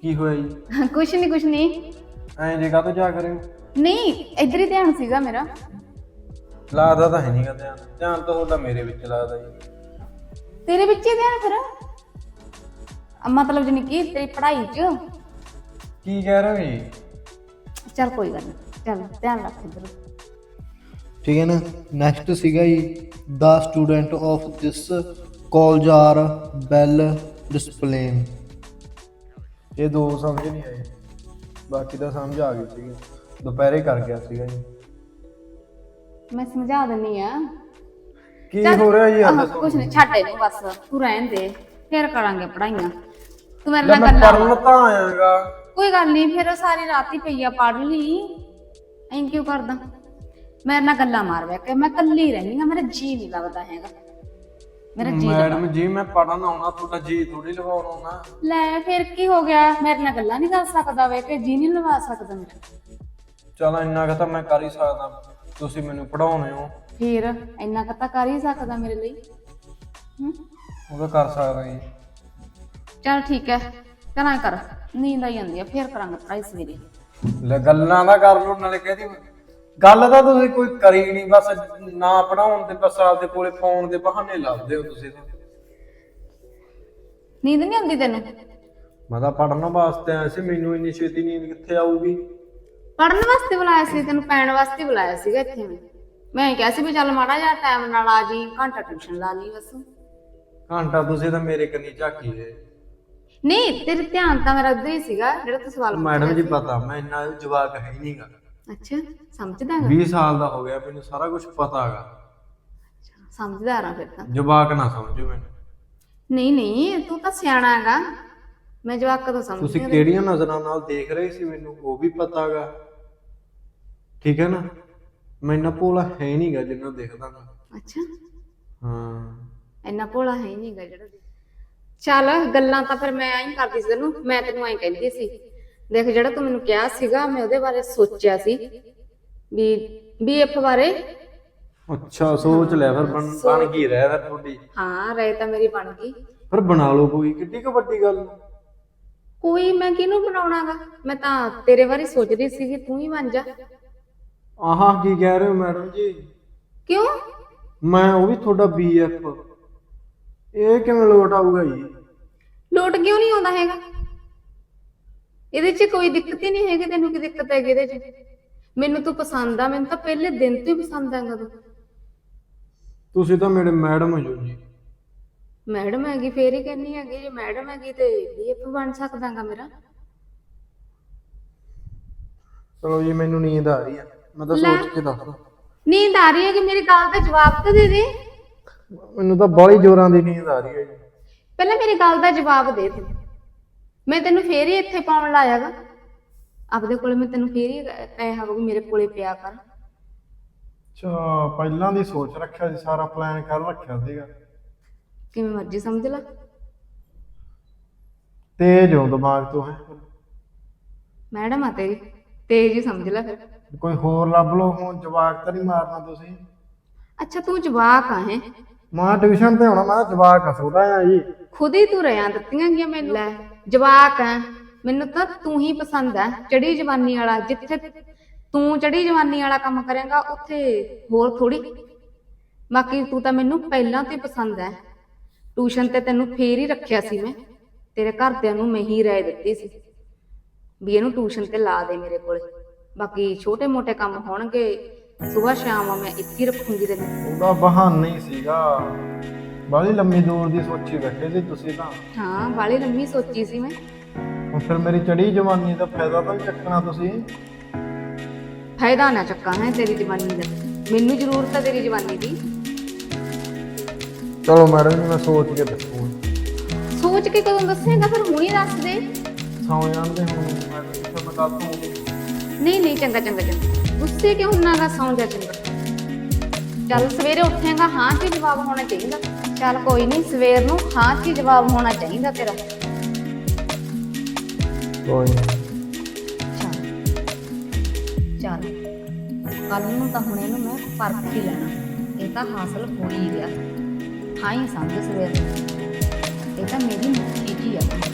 ਕੀ ਹੋਇਆ ਜੀ? ਕੁਛ ਨਹੀਂ ਕੁਛ ਨਹੀਂ ਐਂ ਜੇ ਕਾਹਤੋਂ ਜਾ ਕਰੇ ਨਹੀਂ ਇੱਧਰ ਹੀ ਧਿਆਨ ਸੀਗਾ ਮੇਰਾ। ਲੱਗਦਾ ਤਾਂ ਹੈ ਨਹੀਂ ਕਦੇ ਧਿਆਨ। ਤਾਂ ਤੁਹਾਡਾ ਮੇਰੇ ਵਿੱਚ ਲੱਗਦਾ ਜੀ। ਤੇਰੇ ਵਿੱਚ ਹੀ ਧਿਆਨ ਫਿਰ? ਅ, ਮਤਲਬ ਜਾਨੀ ਕਿ ਤੇਰੀ ਪੜ੍ਹਾਈ 'ਚ। ਕੀ ਕਹਿ ਰਹੇ ਹੋ ਜੀ? ਚੱਲ ਕੋਈ ਗੱਲ ਨਹੀਂ ਚੱਲ ਧਿਆਨ ਰੱਖ ਇੱਧਰ। ਠੀਕ ਹੈ ਨਾ? ਨੈਕਸਟ ਸੀਗਾ ਜੀ ਦਾ student of this college are well discipline ਇਹ ਦੋ ਸਮਝ ਨਹੀਂ ਆਏ। ਬਾਕੀ ਤਾਂ ਸਮਝ ਆ ਗਈ ਸੀਗੀ। ਦੁਪਹਿਰੇ ਕਰ ਗਿਆ ਸੀਗਾ ਜੀ। ਮੈਂ ਸਮਝਾ ਦਿੰਨੀ ਆ। ਕੀ ਹੋ ਰਿਹਾ ਜੀ ਅੱਜ? ਕੁਛ ਨਹੀਂ ਛੱਡ ਇਹਨੂੰ ਬਸ। ਤੂੰ ਰਹਿਣ ਦੇ ਫੇਰ ਕਰਾਂਗੇ ਪੜਾਈਆਂ ਤੂੰ ਮੇਰੇ ਨਾਲ ਮੈਂ ਗੱਲਾਂ ਪੜਨ ਤਾਂ ਆਇਆਗਾ। ਕੋਈ ਗੱਲ ਨਹੀਂ ਫਿਰ ਸਾਰੀ ਰਾਤ ਹੀ ਪਈ ਆ ਪੜ ਲਈ। ਐਂ ਕਿਉਂ ਕਰਦਾ? ਮੇਰੇ ਨਾਲ ਗੱਲਾਂ ਮਾਰ ਬੈ ਕੇ। ਮੈਂ ਕੱਲੀ ਰਹਿਣੀ ਆ ਮੇਰਾ ਜੀ ਨਹੀਂ ਲੱਗਦਾ ਹੈਗਾ। ਮੇਰਾ ਜੀ ਮੈਡਮ ਜੀ ਮੈਂ ਪੜਨ ਆਉਣਾ ਤੁਹਾਡਾ ਜੀ ਥੋੜੀ ਲਵਾਉਣਾ ਲੈ ਫਿਰ ਕੀ ਹੋ ਗਿਆ? ਮੇਰੇ ਨਾਲ ਗੱਲਾਂ ਨਹੀਂ ਕਰ ਸਕਦਾ ਵੇ ਕਿ ਜੀ ਨਹੀਂ ਲਵਾ ਸਕਦਾ ਮੇਰਾ। ਚਲ ਇੰਨਾ ਕੁ ਤਾਂ ਮੈਂ ਕਰ ਹੀ ਸਕਦਾ। ਤੁਸੀਂ ਮੈਨੂੰ ਪੜਾਉਣੇ ਹੋ। ਫਿਰ ਇੰਨਾ ਕੁ ਤਾਂ ਕਰ ਹੀ ਸਕਦਾ ਮੇਰੇ ਲਈ। ਹੂੰ। ਉਹ ਤਾਂ ਕਰ ਸਕਦਾ ਜੀ। ਚਲ ਠੀਕ ਹੈ ਕਰਾਂ ਕਰ। ਨੀਂਦ ਆਈ ਜਾਂਦੀ ਆ ਫੇਰ ਕਰਾਂਗੇ ਪੜਾਈ ਸਵੇਰੇ। ਲੈ ਗੱਲਾਂ ਦਾ ਕਰ ਲਓ ਨਾਲੇ ਕਹਦੀ ਗੱਲ ਤਾਂ ਤੁਸੀਂ ਕੋਈ ਕਰੀ ਨਹੀਂ ਬਸ ਨਾ ਪੜਾਉਣ ਤੇ ਬਸ ਆਪਦੇ ਕੋਲੇ ਫੋਨ ਦੇ ਬਹਾਨੇ ਲੱਭਦੇ ਹੋ ਤੁਸੀਂ ਤਾਂ। ਨੀਂਦ ਨਹੀਂ ਆਉਂਦੀ ਤੈਨੂੰ? ਮੈਂ ਤਾਂ ਪੜਨ ਵਾਸਤੇ ਆਇਆ ਸੀ ਮੈਨੂੰ ਇੰਨੀ ਛੇਤੀ ਨੀਂਦ ਕਿੱਥੇ ਆਊਗੀ? ਪੜਨ ਵਾਸਤੇ ਬੁਲਾਇਆ ਸੀ ਤੈਨੂੰ ਪੈਣ ਵਾਸਤੇ ਬੁਲਾਇਆ ਸੀਗਾ ਇੱਥੇ ਮੈਂ। ਮੈਂ ਕਿਹਾ ਸੀ ਵੀ ਚੱਲ ਮਾੜਾ ਜਿਹਾ ਟਾਈਮ ਨਾਲ ਆ ਜੀ ਘੰਟਾ ਟਿਊਸ਼ਨ ਲਾ ਲਈ ਬਸ। ਘੰਟਾ ਤੁਸੀਂ ਤਾਂ ਮੇਰੇ ਕੰਨੀ ਝਾਕੀ ਹੈ ਨਹੀਂ ਤੇਰੇ ਧਿਆਨ ਤਾਂ ਮੇਰਾ ਉੱਧਰ ਹੀ ਸੀਗਾ ਜਿਹੜਾ ਤੂੰ ਸਵਾਲ ਮੈਡਮ ਜੀ ਪਤਾ ਮੈਂ ਇੰਨਾ ਜਵਾਕ ਹੈ ਹੀ ਨਹੀਂਗਾ ਅੱਛਾ ਸਮਝਦਾ ਗਾ 20 ਸਾਲ ਦਾ ਹੋ ਗਿਆ ਮੈਨੂੰ ਸਾਰਾ ਕੁਝ ਪਤਾ ਹੈਗਾ। ਸਮਝਦਾਰ ਆ ਫਿਰ ਤਾਂ। ਜਵਾਕ ਨਾ ਸਮਝੋ ਮੈਨੂੰ। ਨਹੀਂ ਨਹੀਂ ਤੂੰ ਤਾਂ ਸਿਆਣਾ ਹੈਗਾ। ਮੈਂ ਜਵਾਕ ਕਦੋਂ ਸਮਝਦੀ ਤੁਸੀਂ ਹਾਂ ਕਿਹੜੀਆਂ ਨਜ਼ਰਾਂ ਨਾਲ ਦੇਖ ਰਹੇ ਸੀ ਮੈਨੂੰ? ਉਹ ਵੀ ਪਤਾਗਾ ਠੀਕ ਹੈ ਨਾ? ਮੈਂ ਇੰਨਾ ਭੋਲਾ ਹੈ ਨਹੀਂਗਾ ਜਿੰਨਾ ਦਿਖਦਾ ਮੈਂ ਅੱਛਾ। ਹਾਂ। ਇੰਨਾ ਭੋਲਾ ਹੈ ਹੀ ਨਹੀਂਗਾ ਜਿਹੜਾ ਚੱਲ ਗੱਲਾਂ ਤਾਂ ਫਿਰ ਮੈਂ ਐਂ ਕਰਦੀ ਸੀ ਤੈਨੂੰ। ਮੈਂ ਤੈਨੂੰ ਐਂ ਕਹਿੰਦੀ ਸੀ। ਦੇਖ ਜਿਹੜਾ ਤੂੰ ਮੈਨੂੰ ਕਿਹਾ ਸੀਗਾ ਮੈਂ ਉਹਦੇ ਬਾਰੇ ਸੋਚਿਆ ਸੀ। ਵੀ ਬੀਐਫ ਬਾਰੇ ਅੱਛਾ ਸੋਚ ਲੈ ਫਿਰ ਬਣ ਬਣ ਕੀ ਰਹਿ ਫਿਰ ਤੁਹਾਡੀ। ਹਾਂ ਰਾਏ ਤਾਂ ਮੇਰੀ ਬਣ ਗਈ। ਫਿਰ ਬਣਾ ਲਓ ਕੋਈ। ਕਿੱਡੀ ਕੁ ਵੱਡੀ ਗੱਲ। ਕੋਈ ਮੈਂ ਕਿਹਨੂੰ ਬਣਾਉਣਾਗਾ? ਮੈਂ ਤਾਂ ਤੇਰੇ ਬਾਰੇ ਸੋਚ ਰਹੀ ਸੀ ਕਿ ਤੂੰ ਹੀ ਬਣ ਜਾ। ਆਹਾਂ ਕੀ ਕਹਿ ਰਹੇ ਹੋ ਮੈਡਮ ਜੀ? ਕਿਉਂ? ਮੈਂ ਉਹ ਵੀ ਤੁਹਾਡਾ ਬੀਐਫ ਇਹ ਕਿਵੇਂ ਲੋਟ ਆਊਗਾ ਜੀ? ਲੋਟ ਕਿਉਂ ਨਹੀਂ ਆਉਂਦਾ ਹੈਗਾ? ਇਹਦੇ 'ਚ ਕੋਈ ਦਿੱਕਤ ਹੀ ਨਹੀਂ ਹੈਗੀ ਤੈਨੂੰ ਕੀ ਦਿੱਕਤ ਹੈਗੀ ਇਹਦੇ 'ਚ? ਮੈਨੂੰ ਤੂੰ ਪਸੰਦ ਆ ਮੈਨੂੰ ਤਾਂ ਪਹਿਲੇ ਦਿਨ ਤੋਂ ਹੀ ਪਸੰਦ ਆਂਗਾ ਤੂੰ ਤੁਸੀਂ ਤਾਂ ਮੇਰੇ ਮੈਡਮ ਹੋ ਜੀ। ਮੈਡਮ ਹੈਗੀ ਫੇਰ ਹੀ ਕਹਿੰਨੀ ਹੈਗੀ ਜੇ ਮੈਡਮ ਹੈਗੀ ਤੇ ਬੀਐਫ ਬਣ ਸਕਦਾਗਾ ਮੇਰਾ। ਚਲੋ ਜੀ ਮੈਨੂੰ ਨੀਂਦ ਆ ਰਹੀ ਆ ਮੈਂ ਤਾਂ ਲੈ। ਸੋਚ ਕੇ ਦੱਸਦਾ ਨੀਂਦ ਆ ਰਹੀ ਹੈ ਕਿ ਮੇਰੀ ਗੱਲ ਦਾ ਜਵਾਬ ਤਾਂ ਦੇ ਦੇ। ਮੈਨੂੰ ਤਾਂ ਬੜੀ ਜ਼ੋਰਾਂ ਦੀ ਨੀਂਦ ਆ ਰਹੀ ਹੈ ਜੀ। ਪਹਿਲਾਂ ਮੇਰੀ ਗੱਲ ਦਾ ਜਵਾਬ ਦੇ ਤੂੰ। ਮੈਂ ਤੈਨੂੰ ਫੇਰ ਹੀ ਇੱਥੇ ਪਾਉਣ ਲਾਇਆਗਾ। ਆਪਦੇ ਕੋਲੇ ਮੈਂ ਤੈਨੂੰ ਫੇਰ ਹੀ ਕਹਿਆ ਵੀ ਮੇਰੇ ਕੋਲੇ ਪਿਆ ਕਰ। ਅੱਛਾ ਪਹਿਲਾਂ ਦੀ ਸੋਚ ਰੱਖਿਆ ਸੀ ਸਾਰਾ ਪਲਾਨ ਕਰ ਰੱਖਿਆ ਸੀਗਾ। ਕਿਵੇਂ ਮਰਜ਼ੀ ਸਮਝ ਲੈ। ਤੇਜ ਹੋ ਦਿਮਾਗ ਤੋਂ ਹੈ। ਮੈਡਮ ਆ ਤੇਰੀ ਤੇਜ਼ ਹੀ ਸਮਝ ਲੈ ਫਿਰ। ਕੋਈ ਹੋਰ ਲੱਭ ਲਓ ਹੁਣ ਜਵਾਕ ਤਾਂ ਨਹੀਂ ਮਾਰਨਾ ਤੁਸੀਂ। ਅੱਛਾ ਤੂੰ ਜਵਾਕ ਆ ਹੈ। ਮੈਂ ਟਿਊਸ਼ਨ ਤੇ ਆਉਣਾ ਮੈਂ ਤਾਂ ਜਵਾਕ ਆ ਛੋਟਾ ਆ ਜੀ। ਖੁਦ ਹੀ ਤੂੰ ਰਿਆਂ ਦਿੱਤੀਆਂ ਗਿਆ ਮੈਨੂੰ। ਲੈ ਜਵਾਕ ਆ ਮੈਨੂੰ ਤਾਂ ਤੂੰ ਹੀ ਪਸੰਦ ਆ। ਚੜੀ ਜਵਾਨੀ ਵਾਲਾ ਜਿੱਥੇ ਤੂੰ ਚੜੀ ਜਵਾਨੀ ਵਾਲਾ ਕੰਮ ਕਰੇਗਾ ਉੱਥੇ ਹੋਰ ਥੋੜੀ ਬਾਕੀ ਤੂੰ ਤਾਂ ਮੈਨੂੰ ਪਹਿਲਾਂ ਤੋਂ ਪਸੰਦ ਹੈ ਟਿਊਸ਼ਨ ਤੇ ਤੈਨੂੰ ਫੇਰ ਹੀ ਰੱਖਿਆ ਸੀ ਮੈਂ। ਤੇਰੇ ਘਰਦਿਆਂ ਨੂੰ ਮੈਂ ਹੀ ਰਾਏ ਦਿੱਤੀ ਸੀ ਵੀ ਇਹਨੂੰ ਟਿਊਸ਼ਨ ਤੇ ਲਾ ਦੇ ਮੇਰੇ ਕੋਲੇ। ਬਾਕੀ ਛੋਟੇ ਮੋਟੇ ਕੰਮ ਹੋਣਗੇ ਸਵੇਰ ਸ਼ਾਮ ਮੈਂ ਇੱਥੇ ਰੱਖੂੰਗੀ ਤੈਨੂੰ। ਉਹਦਾ ਬਹਾਨਾ ਹੀ ਸੀਗਾ। ਬਾਲੀ ਲੰਮੀ ਦੂਰ ਦੀ ਸੋਚੀ ਬੈਠੇ ਸੀ ਤੁਸੀਂ ਤਾਂ। ਹਾਂ ਬਾਲੀ ਲੰਮੀ ਸੋਚੀ ਸੀ ਮੈਂ। ਹੁਣ ਫਿਰ ਮੇਰੀ ਚੜੀ ਜਵਾਨੀ ਦਾ ਫਾਇਦਾ ਤਾਂ ਨਹੀਂ ਚੱਕਣਾ ਤੁਸੀਂ। ਫਾਇਦਾ ਨਾ ਚੱਕਾ ਹੈ ਤੇਰੀ ਜਵਾਨੀ ਦਾ। ਮੈਨੂੰ ਜ਼ਰੂਰਤ ਹੈ ਤੇਰੀ ਜਵਾਨੀ ਦੀ। ਚਲੋ ਮੈਡਮ ਜੀ ਮੈਂ ਸੋਚ ਕੇ ਦੱਸੂਗਾ ਸੋਚ ਕੇ ਕਦੋਂ ਦੱਸੇਗਾ? ਫਿਰ ਹੁਣੀ ਦੱਸ ਦੇ। ਸੌ ਜਾਂਦੇ ਹੁਣ ਮੈਡਮ ਜੀ ਫਿਰ ਮੈਂ ਕੱਲ ਤੋਂ ਨਹੀਂ ਨਹੀਂ ਚੰਗਾ ਚੰਗਾ ਚੰਗਾ। ਗੁੱਸੇ ਕਿਉਂ ਹੁੰਨਾਗਾ ਸੌਂ ਜਾ ਚੰਗਾ। ਚੱਲ ਸਵੇਰੇ ਉੱਠੇਗਾ ਹਾਂ ਚ ਜਵਾਬ ਹੋਣਾ ਚਾਹੀਦਾ। ਚੱਲ ਕੋਈ ਨਹੀਂ ਸਵੇਰ ਨੂੰ ਹਾਂ ਚ ਜਵਾਬ ਹੋਣਾ ਚਾਹੀਦਾ ਤੇਰਾ। ਕੋਈ ਨੀ। ਚੱਲ। ਚੱਲ। ਕੱਲ ਨੂੰ ਤਾਂ ਹੁਣ ਇਹਨੂੰ ਮੈਂ ਪਰਖ ਹੀ ਲੈਣਾ। ਇਹ ਤਾਂ ਹਾਸਲ ਹੋ ਹੀ ਗਿਆ। ਹਾਂ ਹੀ ਸਮਝ ਸਵੇਰ ਨੂੰ। ਇਹ ਤਾਂ ਮੇਰੀ ਮੁੱਠੀ ਜੀ ਆ।